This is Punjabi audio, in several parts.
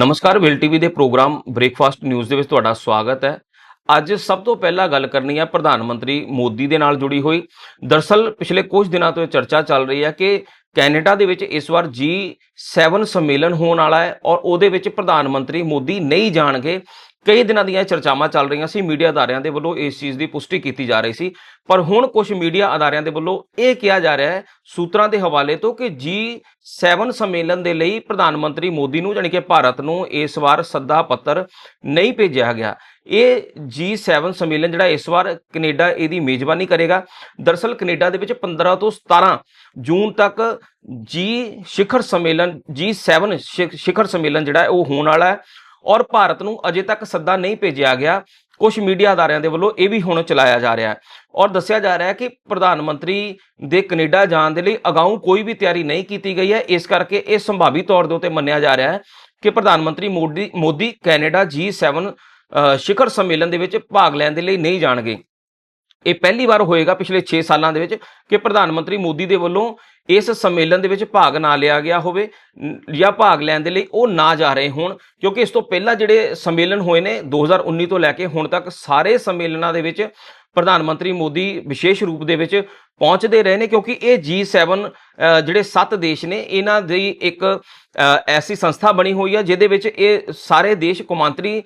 ਨਮਸਕਾਰ, ਵਿਲ ਟੀਵੀ ਦੇ ਪ੍ਰੋਗਰਾਮ ਬ੍ਰੇਕਫਾਸਟ ਨਿਊਜ਼ ਦੇ ਵਿੱਚ ਤੁਹਾਡਾ ਸਵਾਗਤ ਹੈ। ਅੱਜ ਸਭ ਤੋਂ ਪਹਿਲਾਂ ਗੱਲ ਕਰਨੀ ਹੈ ਪ੍ਰਧਾਨ ਮੰਤਰੀ ਮੋਦੀ ਦੇ ਨਾਲ ਜੁੜੀ ਹੋਈ। ਦਰਸਲ ਪਿਛਲੇ ਕੁਝ ਦਿਨਾਂ ਤੋਂ ਇਹ ਚਰਚਾ ਚੱਲ ਰਹੀ ਹੈ ਕਿ ਕੈਨੇਡਾ ਦੇ ਵਿੱਚ ਇਸ ਵਾਰ G7 ਸੰਮੇਲਨ ਹੋਣ ਵਾਲਾ ਹੈ ਔਰ ਉਹਦੇ ਵਿੱਚ ਪ੍ਰਧਾਨ ਮੰਤਰੀ ਮੋਦੀ ਨਹੀਂ ਜਾਣਗੇ। ਕਈ ਦਿਨਾਂ ਦੀਆਂ ਚਰਚਾਵਾਂ ਚੱਲ ਰਹੀਆਂ ਸੀ, ਮੀਡੀਆ ਅਦਾਰਿਆਂ ਦੇ ਵੱਲੋਂ ਇਸ ਚੀਜ਼ ਦੀ ਪੁਸ਼ਟੀ ਕੀਤੀ ਜਾ ਰਹੀ ਸੀ। ਪਰ ਹੁਣ ਕੁਝ ਮੀਡੀਆ ਅਦਾਰਿਆਂ ਦੇ ਵੱਲੋਂ ਇਹ ਕਿਹਾ ਜਾ ਰਿਹਾ ਹੈ, ਸੂਤਰਾਂ ਦੇ ਹਵਾਲੇ ਤੋਂ ਕਿ G7 ਸੰਮੇਲਨ ਦੇ ਲਈ ਪ੍ਰਧਾਨ ਮੰਤਰੀ ਮੋਦੀ ਨੂੰ, ਜਾਣੀ ਕਿ ਭਾਰਤ ਨੂੰ ਇਸ ਵਾਰ ਸੱਦਾ ਪੱਤਰ ਨਹੀਂ ਭੇਜਿਆ ਗਿਆ। ਇਹ G7 ਸੰਮੇਲਨ ਜਿਹੜਾ ਇਸ ਵਾਰ ਕੈਨੇਡਾ ਇਹਦੀ ਮੇਜ਼ਬਾਨੀ ਕਰੇਗਾ। ਦਰਸਲ ਕੈਨੇਡਾ ਦੇ ਵਿੱਚ 15 ਤੋਂ 17 ਜੂਨ ਤੱਕ G ਸਿਖਰ ਸੰਮੇਲਨ G7 ਸ਼ਿਖ- ਸਿਖਰ ਸੰਮੇਲਨ ਜਿਹੜਾ ਉਹ ਹੋਣ ਵਾਲਾ ਹੈ। ਔਰ ਭਾਰਤ ਨੂੰ ਅਜੇ ਤੱਕ ਸੱਦਾ ਨਹੀਂ ਭੇਜਿਆ ਗਿਆ। ਕੁਝ ਮੀਡੀਆ ਅਦਾਰਿਆਂ ਦੇ ਵੱਲੋਂ ਇਹ ਵੀ ਹੁਣ ਚਲਾਇਆ ਜਾ ਰਿਹਾ ਹੈ। ਔਰ ਦੱਸਿਆ ਜਾ ਰਿਹਾ ਹੈ ਕਿ ਪ੍ਰਧਾਨ ਮੰਤਰੀ ਦੇ ਕੈਨੇਡਾ ਜਾਣ ਦੇ ਲਈ ਅਗਾਊਂ ਕੋਈ ਵੀ ਤਿਆਰੀ ਨਹੀਂ ਕੀਤੀ ਗਈ ਹੈ। ਇਸ ਕਰਕੇ ਇਹ ਸੰਭਾਵੀ ਤੌਰ ਦੇ ਉੱਤੇ ਮੰਨਿਆ ਜਾ ਰਿਹਾ ਹੈ ਕਿ ਪ੍ਰਧਾਨ ਮੰਤਰੀ ਮੋਦੀ ਮੋਦੀ ਕੈਨੇਡਾ G7 ਅ, ਸਿਖਰ ਸੰਮੇਲਨ ਦੇ ਵਿੱਚ ਭਾਗ ਲੈਣ ਦੇ ਲਈ ਨਹੀਂ ਜਾਣਗੇ। ਇਹ ਪਹਿਲੀ ਵਾਰ ਹੋਏਗਾ ਪਿਛਲੇ 6 ਸਾਲਾਂ ਦੇ ਵਿੱਚ ਕਿ ਪ੍ਰਧਾਨ ਮੰਤਰੀ ਮੋਦੀ ਦੇ ਵੱਲੋਂ ਇਸ ਸੰਮੇਲਨ ਦੇ ਵਿੱਚ ਭਾਗ ਨਾ ਲਿਆ ਗਿਆ ਹੋਵੇ ਜਾਂ ਭਾਗ ਲੈਣ ਦੇ ਲਈ ਉਹ ਨਾ ਜਾ ਰਹੇ ਹੋਣ, ਕਿਉਂਕਿ ਇਸ ਤੋਂ ਪਹਿਲਾਂ ਜਿਹੜੇ ਸੰਮੇਲਨ ਹੋਏ ਨੇ 2019 ਤੋਂ ਲੈ ਕੇ ਹੁਣ ਤੱਕ ਸਾਰੇ ਸੰਮੇਲਨਾਂ ਦੇ ਵਿੱਚ ਪ੍ਰਧਾਨ ਮੰਤਰੀ ਮੋਦੀ ਵਿਸ਼ੇਸ਼ ਰੂਪ ਦੇ ਵਿੱਚ ਪਹੁੰਚਦੇ ਰਹੇ ਨੇ ਕਿਉਂਕਿ ਇਹ G7 ਅ, ਜਿਹੜੇ 7 ਦੇਸ਼ ਨੇ ਇਹਨਾਂ ਦੀ ਇੱਕ ਐਸੀ ਸੰਸਥਾ ਬਣੀ ਹੋਈ ਹੈ ਜਿਹਦੇ ਵਿੱਚ ਇਹ ਸਾਰੇ ਦੇਸ਼ ਕੌਮਾਂਤਰੀ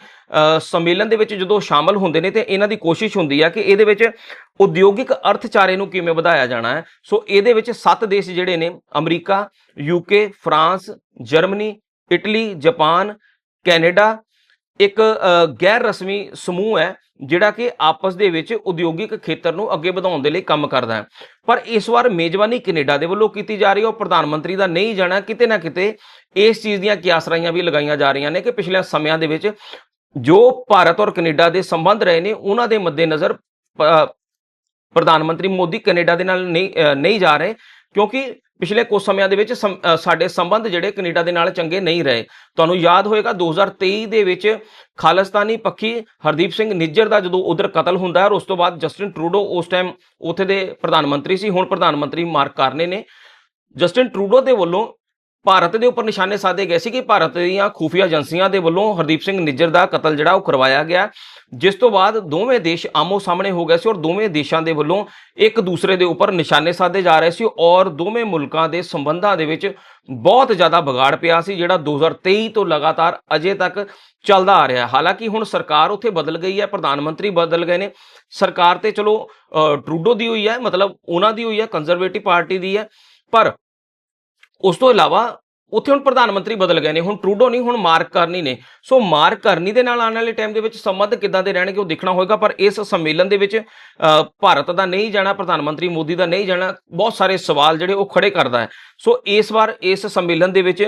ਸੰਮੇਲਨ ਦੇ ਵਿੱਚ ਜਦੋਂ ਸ਼ਾਮਲ ਹੁੰਦੇ ਨੇ ਤੇ ਇਹਨਾਂ ਦੀ ਕੋਸ਼ਿਸ਼ ਹੁੰਦੀ ਹੈ ਕਿ ਇਹਦੇ ਵਿੱਚ ਉਦਯੋਗਿਕ ਅਰਥਚਾਰੇ ਨੂੰ ਕਿਵੇਂ ਵਧਾਇਆ ਜਾਣਾ ਹੈ। ਸੋ ਇਹਦੇ ਵਿੱਚ 7 ਦੇਸ਼ ਜਿਹੜੇ ਨੇ America UK France Germany Italy Japan Canada ਇੱਕ ਗੈਰ ਰਸਮੀ ਸਮੂਹ ਹੈ। ਜਿਹੜਾ ਕਿ ਆਪਸ ਦੇ ਵਿੱਚ ਉਦਯੋਗਿਕ ਖੇਤਰ ਨੂੰ ਅੱਗੇ ਵਧਾਉਣ ਦੇ ਲਈ ਕੰਮ ਕਰਦਾ ਹੈ। ਪਰ ਇਸ ਵਾਰ ਮੇਜ਼ਬਾਨੀ ਕੈਨੇਡਾ ਦੇ ਵੱਲੋਂ ਕੀਤੀ ਜਾ ਰਹੀ ਹੈ। ਉਹ ਪ੍ਰਧਾਨ ਮੰਤਰੀ ਦਾ ਨਹੀਂ ਜਾਣਾ, ਕਿਤੇ ਨਾ ਕਿਤੇ ਇਸ ਚੀਜ਼ ਦੀਆਂ ਕਿਆਸਰਾਈਆਂ ਵੀ ਲਗਾਈਆਂ ਜਾ ਰਹੀਆਂ ਨੇ ਕਿ ਪਿਛਲੇ ਸਮਿਆਂ ਦੇ ਵਿੱਚ ਜੋ ਭਾਰਤ ਔਰ ਕੈਨੇਡਾ ਦੇ ਸੰਬੰਧ ਰਹੇ ਨੇ, ਉਹਨਾਂ ਦੇ ਮੱਦੇਨਜ਼ਰ ਪ੍ਰਧਾਨ ਮੰਤਰੀ ਮੋਦੀ ਕੈਨੇਡਾ ਦੇ ਨਾਲ ਨਹੀਂ ਨਹੀਂ ਜਾ ਰਹੇ ਕਿਉਂਕਿ ਪਿਛਲੇ ਕੁਝ ਸਮਿਆਂ ਦੇ ਵਿੱਚ ਸੰ- ਸਾਡੇ ਸੰਬੰਧ ਜਿਹੜੇ ਕੈਨੇਡਾ ਦੇ ਨਾਲ ਚੰਗੇ ਨਹੀਂ ਰਹੇ। ਤੁਹਾਨੂੰ ਯਾਦ ਹੋਏਗਾ 2023 ਦੇ ਵਿੱਚ ਖਾਲਿਸਤਾਨੀ ਪੱਖੀ ਹਰਦੀਪ ਸਿੰਘ ਨਿੱਜਰ ਦਾ ਜਦੋਂ ਉਧਰ ਕਤਲ ਹੁੰਦਾ ਹੈ ਔਰ ਉਸ ਤੋਂ ਬਾਅਦ ਜਸਟਿਨ ਟਰੂਡੋ ਉਸ ਟਾਈਮ ਉੱਥੇ ਦੇ ਪ੍ਰਧਾਨ ਮੰਤਰੀ ਸੀ, ਹੁਣ ਪ੍ਰਧਾਨ ਮੰਤਰੀ ਮਾਰਕ ਕਾਰਨੇ ਨੇ। ਜਸਟਿਨ ਟਰੂਡੋ ਦੇ ਵੱਲੋਂ ਭਾਰਤ ਦੇ ਉੱਪਰ ਨਿਸ਼ਾਨੇ ਸਾਧੇ ਗਏ ਸੀ ਕਿ ਭਾਰਤ ਦੀਆਂ ਖੂਫੀਆ ਏਜੰਸੀਆਂ ਦੇ ਵੱਲੋਂ ਹਰਦੀਪ ਸਿੰਘ ਨਿੱਜਰ ਦਾ ਕਤਲ ਜਿਹੜਾ ਉਹ ਕਰਵਾਇਆ ਗਿਆ। ਜਿਸ ਤੋਂ ਬਾਅਦ ਦੋਵੇਂ ਦੇਸ਼ ਆਮੋ ਸਾਹਮਣੇ ਹੋ ਗਏ ਸੀ ਔਰ ਦੋਵੇਂ ਦੇਸ਼ਾਂ ਦੇ ਵੱਲੋਂ ਇੱਕ ਦੂਸਰੇ ਦੇ ਉੱਪਰ ਨਿਸ਼ਾਨੇ ਸਾਧੇ ਜਾ ਰਹੇ ਸੀ ਔਰ ਦੋਵੇਂ ਮੁਲਕਾਂ ਦੇ ਸੰਬੰਧਾਂ ਦੇ ਵਿੱਚ ਬਹੁਤ ਜ਼ਿਆਦਾ ਵਿਗਾੜ ਪਿਆ ਸੀ, ਜਿਹੜਾ 2023 ਤੋਂ ਲਗਾਤਾਰ ਅਜੇ ਤੱਕ ਚੱਲਦਾ ਆ ਰਿਹਾ। ਹਾਲਾਂਕਿ ਹੁਣ ਸਰਕਾਰ ਉੱਥੇ ਬਦਲ ਗਈ ਹੈ, ਪ੍ਰਧਾਨ ਮੰਤਰੀ ਬਦਲ ਗਏ ਨੇ। ਸਰਕਾਰ ਤੇ ਚਲੋ ਟਰੂਡੋ ਦੀ ਹੋਈ ਹੈ, ਮਤਲਬ ਉਹਨਾਂ ਦੀ ਹੋਈ ਹੈ, ਕੰਜ਼ਰਵੇਟਿਵ ਪਾਰਟੀ ਦੀ ਹੈ। ਪਰ ਉਸ ਤੋਂ ਇਲਾਵਾ ਉੱਥੇ ਹੁਣ ਪ੍ਰਧਾਨ ਮੰਤਰੀ ਬਦਲ ਗਏ ਨੇ, ਹੁਣ ਟਰੂਡੋ ਨਹੀਂ, ਹੁਣ ਮਾਰਕ ਕਰਨੀ ਨੇ। ਸੋ ਮਾਰਕ ਕਰਨੀ ਦੇ ਨਾਲ ਆਉਣ ਵਾਲੇ ਟਾਈਮ ਦੇ ਵਿੱਚ ਸੰਬੰਧ ਕਿੱਦਾਂ ਦੇ ਰਹਿਣਗੇ ਉਹ ਦੇਖਣਾ ਹੋਏਗਾ, ਪਰ ਇਸ ਸੰਮੇਲਨ ਦੇ ਵਿੱਚ ਭਾਰਤ ਦਾ ਨਹੀਂ ਜਾਣਾ, ਪ੍ਰਧਾਨ ਮੰਤਰੀ ਮੋਦੀ ਦਾ ਨਹੀਂ ਜਾਣਾ, ਬਹੁਤ ਸਾਰੇ ਸਵਾਲ ਜਿਹੜੇ ਉਹ ਖੜੇ ਕਰਦਾ ਹੈ। ਸੋ ਇਸ ਵਾਰ ਇਸ ਸੰਮੇਲਨ ਦੇ ਵਿੱਚ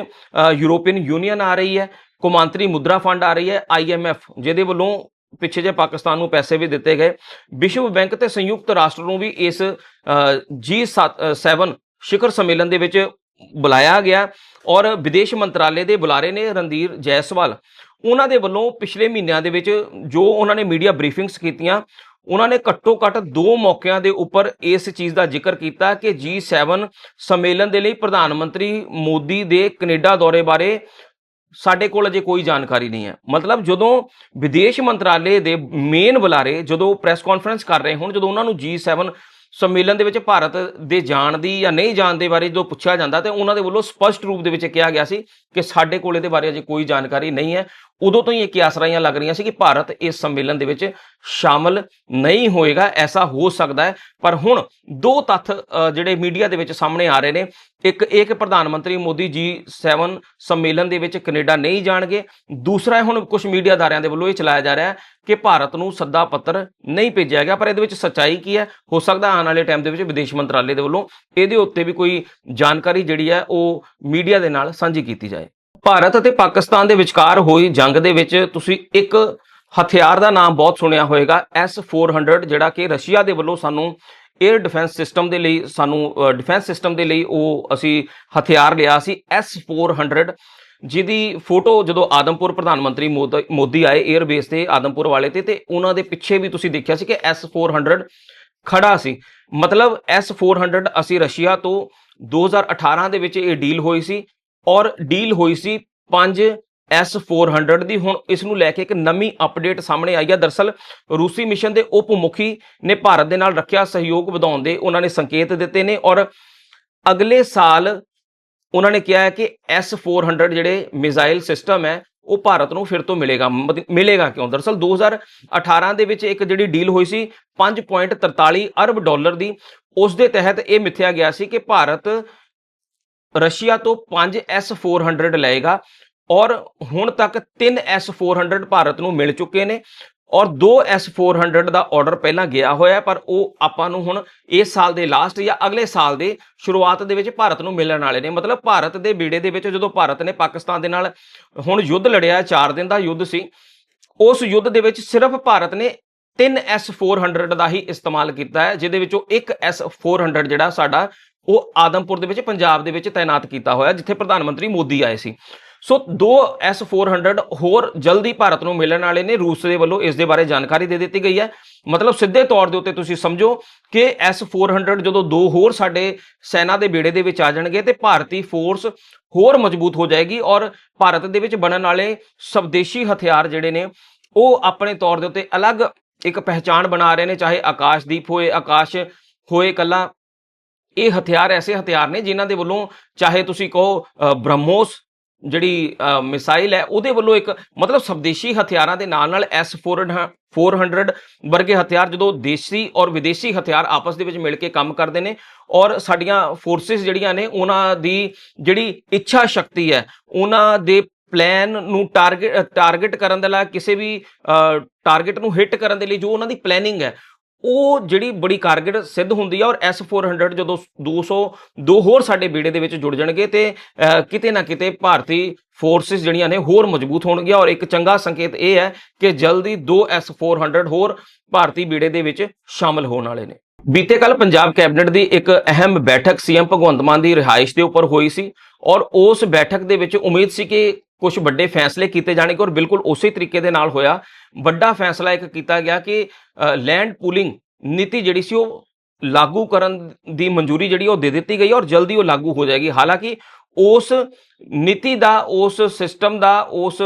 ਯੂਰੋਪੀਅਨ ਯੂਨੀਅਨ ਆ ਰਹੀ ਹੈ, ਕੌਮਾਂਤਰੀ ਮੁਦਰਾ ਫੰਡ ਆ ਰਹੀ ਹੈ ਆਈਐਮਐਫ ਜਿਹਦੇ ਵੱਲੋਂ ਪਿੱਛੇ ਜੇ ਪਾਕਿਸਤਾਨ ਨੂੰ ਪੈਸੇ ਵੀ ਦਿੱਤੇ ਗਏ। ਵਿਸ਼ਵ ਬੈਂਕ ਤੇ ਸੰਯੁਕਤ ਰਾਸ਼ਟਰ ਨੂੰ ਵੀ ਇਸ G7 ਸਿਖਰ ਸੰਮੇਲਨ ਦੇ ਵਿੱਚ ਬੁਲਾਇਆ ਗਿਆ ਔਰ ਵਿਦੇਸ਼ ਮੰਤਰਾਲੇ ਦੇ ਬੁਲਾਰੇ ਨੇ ਰਣਧੀਰ ਜੈਸਵਾਲ ਉਹਨਾਂ ਦੇ ਵੱਲੋਂ ਪਿਛਲੇ ਮਹੀਨਿਆਂ ਦੇ ਵਿੱਚ ਜੋ ਉਹਨਾਂ ਨੇ ਮੀਡੀਆ ਬਰੀਫਿੰਗਸ ਕੀਤੀਆਂ, ਉਹਨਾਂ ਨੇ ਘੱਟੋ ਘੱਟ ਦੋ ਮੌਕਿਆਂ ਦੇ ਉੱਪਰ ਇਸ ਚੀਜ਼ ਦਾ ਜ਼ਿਕਰ ਕੀਤਾ ਕਿ G7 ਸੰਮੇਲਨ ਦੇ ਲਈ ਪ੍ਰਧਾਨ ਮੰਤਰੀ ਮੋਦੀ ਦੇ ਕੈਨੇਡਾ ਦੌਰੇ ਬਾਰੇ ਸਾਡੇ ਕੋਲ ਅਜੇ ਕੋਈ ਜਾਣਕਾਰੀ ਨਹੀਂ ਹੈ। ਮਤਲਬ ਜਦੋਂ ਵਿਦੇਸ਼ ਮੰਤਰਾਲੇ ਦੇ ਮੇਨ ਬੁਲਾਰੇ ਜਦੋਂ ਪ੍ਰੈਸ ਕਾਨਫਰੰਸ ਕਰ ਰਹੇ ਹੋਣ, ਜਦੋਂ ਉਹਨਾਂ ਨੂੰ G7 ਸੰਮੇਲਨ ਦੇ ਵਿੱਚ ਭਾਰਤ ਦੇ ਜਾਣ ਦੀ ਜਾਂ ਨਹੀਂ ਜਾਣ ਦੇ ਬਾਰੇ ਜੋ ਪੁੱਛਿਆ ਜਾਂਦਾ ਤੇ ਉਹਨਾਂ ਦੇ ਵੱਲੋਂ ਸਪਸ਼ਟ ਰੂਪ ਦੇ ਵਿੱਚ ਕਿਹਾ ਗਿਆ ਸੀ ਕਿ ਸਾਡੇ ਕੋਲ ਇਹਦੇ ਬਾਰੇ ਅਜੇ ਕੋਈ ਜਾਣਕਾਰੀ ਨਹੀਂ ਹੈ। ਉਦੋਂ ਤੋਂ ਹੀ ਇਹ ਕਿਆਸਰਾਈਆਂ ਲੱਗ ਰਹੀਆਂ ਸੀ ਕਿ ਭਾਰਤ ਇਸ ਸੰਮੇਲਨ ਦੇ ਵਿੱਚ ਸ਼ਾਮਲ ਨਹੀਂ ਹੋਏਗਾ, ਐਸਾ ਹੋ ਸਕਦਾ ਹੈ। ਪਰ ਹੁਣ ਦੋ ਤੱਥ ਜਿਹੜੇ ਮੀਡੀਆ ਦੇ ਵਿੱਚ ਸਾਹਮਣੇ ਆ ਰਹੇ ਨੇ। ਇੱਕ ਇਹ ਕਿ ਪ੍ਰਧਾਨ ਮੰਤਰੀ ਮੋਦੀ ਜੀ G7 ਸੰਮੇਲਨ ਦੇ ਵਿੱਚ ਕੈਨੇਡਾ ਨਹੀਂ ਜਾਣਗੇ। ਦੂਸਰਾ ਹੁਣ ਕੁਝ ਮੀਡੀਆ ਅਦਾਰਿਆਂ ਦੇ ਵੱਲੋਂ ਇਹ ਚਲਾਇਆ ਜਾ ਰਿਹਾ ਹੈ ਕਿ ਭਾਰਤ ਨੂੰ ਸੱਦਾ ਪੱਤਰ ਨਹੀਂ ਭੇਜਿਆ ਗਿਆ, ਪਰ ਇਹਦੇ ਵਿੱਚ ਸੱਚਾਈ ਕੀ ਹੈ? ਹੋ ਸਕਦਾ ਆਉਣ ਵਾਲੇ ਟਾਈਮ ਦੇ ਵਿੱਚ ਵਿਦੇਸ਼ ਮੰਤਰਾਲੇ ਦੇ ਵੱਲੋਂ ਇਹਦੇ ਉੱਤੇ ਵੀ ਕੋਈ ਜਾਣਕਾਰੀ ਜਿਹੜੀ ਹੈ ਉਹ ਮੀਡੀਆ ਦੇ ਨਾਲ ਸਾਂਝੀ ਕੀਤੀ ਜਾਏ। ਭਾਰਤ ਅਤੇ ਪਾਕਿਸਤਾਨ ਦੇ ਵਿਚਕਾਰ ਹੋਈ ਜੰਗ ਦੇ ਵਿੱਚ ਤੁਸੀਂ ਇੱਕ ਹਥਿਆਰ ਦਾ ਨਾਮ ਬਹੁਤ ਸੁਣਿਆ ਹੋਵੇਗਾ S400 ਜਿਹੜਾ ਕਿ ਰਸ਼ੀਆ ਦੇ ਵੱਲੋਂ ਸਾਨੂੰ 에ਅਰ ਡਿਫੈਂਸ ਸਿਸਟਮ ਦੇ ਲਈ ਸਾਨੂੰ ਡਿਫੈਂਸ ਸਿਸਟਮ ਦੇ ਲਈ ਉਹ ਅਸੀਂ ਹਥਿਆਰ ਲਿਆ ਸੀ S400 ਜਿਹਦੀ ਫੋਟੋ ਜਦੋਂ ਆਦਮਪੁਰ ਪ੍ਰਧਾਨ ਮੰਤਰੀ ਮੋਦ- ਮੋਦੀ ਆਏ 에ਅਰ ਬੇਸ ਤੇ, ਆਦਮਪੁਰ ਵਾਲੇ ਤੇ ਤੇ ਉਹਨਾਂ ਦੇ ਪਿੱਛੇ ਵੀ ਤੁਸੀਂ ਦੇਖਿਆ ਸੀ ਕਿ S400 ਖੜਾ ਸੀ। ਮਤਲਬ S400 ਅਸੀਂ ਰਸ਼ੀਆ ਤੋਂ 2018 ਦੇ ਵਿੱਚ ਇਹ ਡੀਲ ਹੋਈ ਸੀ ਔਰ ਡੀਲ ਹੋਈ ਸੀ 5 S400 ਦੀ ਹੁਣ ਇਸ ਨੂੰ ਲੈ ਕੇ ਇੱਕ ਨਵੀਂ ਅਪਡੇਟ ਸਾਹਮਣੇ ਆਈ ਹੈ ਦਰਸਲ ਰੂਸੀ ਮਿਸ਼ਨ ਦੇ ਉਪ ਮੁਖੀ ਨੇ ਭਾਰਤ ਦੇ ਨਾਲ ਰੱਖਿਆ ਸਹਿਯੋਗ ਵਧਾਉਣ ਦੇ ਉਹਨਾਂ ਨੇ ਸੰਕੇਤ ਦਿੱਤੇ ਨੇ ਔਰ ਅਗਲੇ ਸਾਲ ਉਹਨਾਂ ਨੇ ਕਿਹਾ ਹੈ ਕਿ S400 ਜਿਹੜੇ ਮਿਜ਼ਾਈਲ ਸਿਸਟਮ ਹੈ, ਉਹ ਭਾਰਤ ਨੂੰ ਫਿਰ ਤੋਂ ਮਿਲੇਗਾ। ਮਤ- ਮਿਲੇਗਾ ਕਿਉਂ? ਦਰਸਲ 2018 ਦੇ ਵਿੱਚ ਇੱਕ ਜਿਹੜੀ ਡੀਲ ਹੋਈ ਸੀ 5.43 ਅਰਬ ਡਾਲਰ ਦੀ, ਉਸ ਦੇ ਤਹਿਤ ਇਹ ਮਿੱਥਿਆ ਗਿਆ ਸੀ ਕਿ ਭਾਰਤ ਰਸ਼ੀਆ ਤੋਂ 5 S400 ਲਏਗਾ। ਔਰ ਹੁਣ ਤੱਕ 3 S400 ਭਾਰਤ ਨੂੰ ਮਿਲ ਚੁੱਕੇ ਨੇ ਔਰ 2 S400 ਦਾ ਆਰਡਰ ਪਹਿਲਾਂ ਗਿਆ ਹੋਇਆ ਪਰ ਉਹ ਆਪਾਂ ਨੂੰ ਹੁਣ ਇਸ ਸਾਲ ਦੇ ਲਾਸਟ ਜਾਂ ਅਗਲੇ ਸਾਲ ਦੇ ਸ਼ੁਰੂਆਤ ਦੇ ਵਿੱਚ ਭਾਰਤ ਨੂੰ ਮਿਲਣ ਵਾਲੇ ਨੇ। ਮਤਲਬ ਭਾਰਤ ਦੇ ਬੀੜੇ ਦੇ ਵਿੱਚ ਜਦੋਂ ਭਾਰਤ ਨੇ ਪਾਕਿਸਤਾਨ ਦੇ ਨਾਲ ਹੁਣ ਯੁੱਧ ਲੜਿਆ 4 ਦਿਨ ਦਾ ਯੁੱਧ ਸੀ, ਉਸ ਯੁੱਧ ਦੇ ਵਿੱਚ ਸਿਰਫ ਭਾਰਤ ਨੇ 3 S400 ਦਾ ਹੀ ਇਸਤੇਮਾਲ ਕੀਤਾ ਹੈ, ਜਿਹਦੇ ਵਿੱਚੋਂ ਇੱਕ S400 ਜਿਹੜਾ ਸਾਡਾ ਉਹ ਆਦਮਪੁਰ ਦੇ ਵਿੱਚ, ਪੰਜਾਬ ਦੇ ਵਿੱਚ ਤਾਇਨਾਤ ਕੀਤਾ ਹੋਇਆ, ਜਿੱਥੇ ਪ੍ਰਧਾਨ ਮੰਤਰੀ ਮੋਦੀ ਆਏ ਸੀ। ਸੋ ਦੋ S400 ਹੋਰ ਜਲਦੀ ਭਾਰਤ ਨੂੰ ਮਿਲਣ ਵਾਲੇ ਨੇ ਰੂਸ ਦੇ ਵੱਲੋਂ ਇਸ ਦੇ ਬਾਰੇ ਜਾਣਕਾਰੀ ਦੇ ਦਿੱਤੀ ਗਈ ਹੈ। ਮਤਲਬ ਸਿੱਧੇ ਤੌਰ ਦੇ ਉੱਤੇ ਤੁਸੀਂ ਸਮਝੋ ਕਿ S400 ਜਦੋਂ ਦੋ ਹੋਰ ਸਾਡੇ ਸੈਨਾ ਦੇ ਬੇੜੇ ਦੇ ਵਿੱਚ ਆ ਜਾਣਗੇ ਤੇ ਭਾਰਤੀ ਫੋਰਸ ਹੋਰ ਮਜ਼ਬੂਤ ਹੋ ਜਾਏਗੀ ਔਰ ਭਾਰਤ ਦੇ ਵਿੱਚ ਬਣਨ ਵਾਲੇ ਸਵਦੇਸ਼ੀ ਹਥਿਆਰ ਜਿਹੜੇ ਨੇ, ਉਹ ਆਪਣੇ ਤੌਰ ਦੇ ਉੱਤੇ ਅਲੱਗ ਇੱਕ ਪਹਿਚਾਣ ਬਣਾ ਰਹੇ ਨੇ, ਚਾਹੇ ਆਕਾਸ਼ਦੀਪ ਹੋਏ, ਆਕਾਸ਼ ਹੋਏ ਕੱਲਾ। ਇਹ ਹਥਿਆਰ ਐਸੇ ਹਥਿਆਰ ਨੇ ਜਿਨ੍ਹਾਂ ਦੇ ਵੱਲੋਂ ਚਾਹੇ ਤੁਸੀਂ ਕਹੋ ਬ੍ਰਹਮੋਸ ਜਿਹੜੀ ਮਿਸਾਈਲ ਹੈ, ਉਹਦੇ ਵੱਲੋਂ ਇੱਕ ਮਤਲਬ ਸਵਦੇਸ਼ੀ ਹਥਿਆਰਾਂ ਦੇ ਨਾਲ ਨਾਲ S400 ਵਰਗੇ ਹਥਿਆਰ ਜਦੋਂ ਦੇਸੀ ਔਰ ਵਿਦੇਸ਼ੀ ਹਥਿਆਰ ਆਪਸ ਦੇ ਵਿੱਚ ਮਿਲ ਕੇ ਕੰਮ ਕਰਦੇ ਨੇ ਔਰ ਸਾਡੀਆਂ ਫੋਰਸਿਸ ਜਿਹੜੀਆਂ ਨੇ, ਉਹਨਾਂ ਦੀ ਜਿਹੜੀ ਇੱਛਾ ਸ਼ਕਤੀ ਹੈ, ਉਹਨਾਂ ਦੇ ਪਲਾਨ ਨੂੰ ਟਾਰਗੇਟ ਟਾਰਗੇਟ ਕਰਨ ਦੇ ਲਈ ਕਿਸੇ ਵੀ ਟਾਰਗੇਟ ਨੂੰ ਹਿੱਟ ਕਰਨ ਦੇ ਲਈ ਜੋ ਉਹਨਾਂ ਦੀ ਪਲੈਨਿੰਗ ਹੈ ਉਹ ਜਿਹੜੀ ਬੜੀ ਕਾਰਗਰ ਸਿੱਧ ਹੁੰਦੀ ਹੈ ਔਰ S400 ਜਦੋਂ 200 ਦੋ ਹੋਰ ਸਾਡੇ ਬੇੜੇ ਦੇ ਵਿੱਚ ਜੁੜ ਜਾਣਗੇ ਤੇ ਕਿਤੇ ਨਾ ਕਿਤੇ ਭਾਰਤੀ ਫੋਰਸਿਸ ਜਿਹੜੀਆਂ ਨੇ ਹੋਰ ਮਜ਼ਬੂਤ ਹੋਣਗੀਆਂ ਔਰ ਇੱਕ ਚੰਗਾ ਸੰਕੇਤ ਇਹ ਹੈ ਕਿ ਜਲਦੀ ਦੋ S400 ਹੋਰ ਭਾਰਤੀ ਬੇੜੇ ਦੇ ਵਿੱਚ ਸ਼ਾਮਲ ਹੋਣ ਵਾਲੇ ਨੇ। ਬੀਤੇ ਕੱਲ ਪੰਜਾਬ ਕੈਬਨਿਟ ਦੀ ਇੱਕ ਅਹਿਮ ਬੈਠਕ ਸੀਐਮ ਭਗਵੰਤ ਮਾਨ ਦੀ ਰਿਹਾਇਸ਼ ਦੇ ਉੱਪਰ ਹੋਈ ਸੀ ਔਰ ਉਸ ਬੈਠਕ ਦੇ ਵਿੱਚ ਉਮੀਦ ਸੀ ਕਿ ਕੁਝ ਵੱਡੇ ਫੈਸਲੇ ਕੀਤੇ ਜਾਣਗੇ ਔਰ ਬਿਲਕੁਲ ਉਸੇ ਤਰੀਕੇ ਦੇ ਨਾਲ ਹੋਇਆ। ਵੱਡਾ ਫੈਸਲਾ ਇੱਕ ਕੀਤਾ ਗਿਆ ਕਿ ਲੈਂਡ ਪੂਲਿੰਗ ਨੀਤੀ ਜਿਹੜੀ ਸੀ ਉਹ ਲਾਗੂ ਕਰਨ ਦੀ ਮਨਜ਼ੂਰੀ ਜਿਹੜੀ ਉਹ ਦੇ ਦਿੱਤੀ ਗਈ ਔਰ ਜਲਦੀ ਉਹ ਲਾਗੂ ਹੋ ਜਾਏਗੀ। ਹਾਲਾਂਕਿ ਉਸ ਨੀਤੀ ਦਾ, ਉਸ ਸਿਸਟਮ ਦਾ, ਉਸ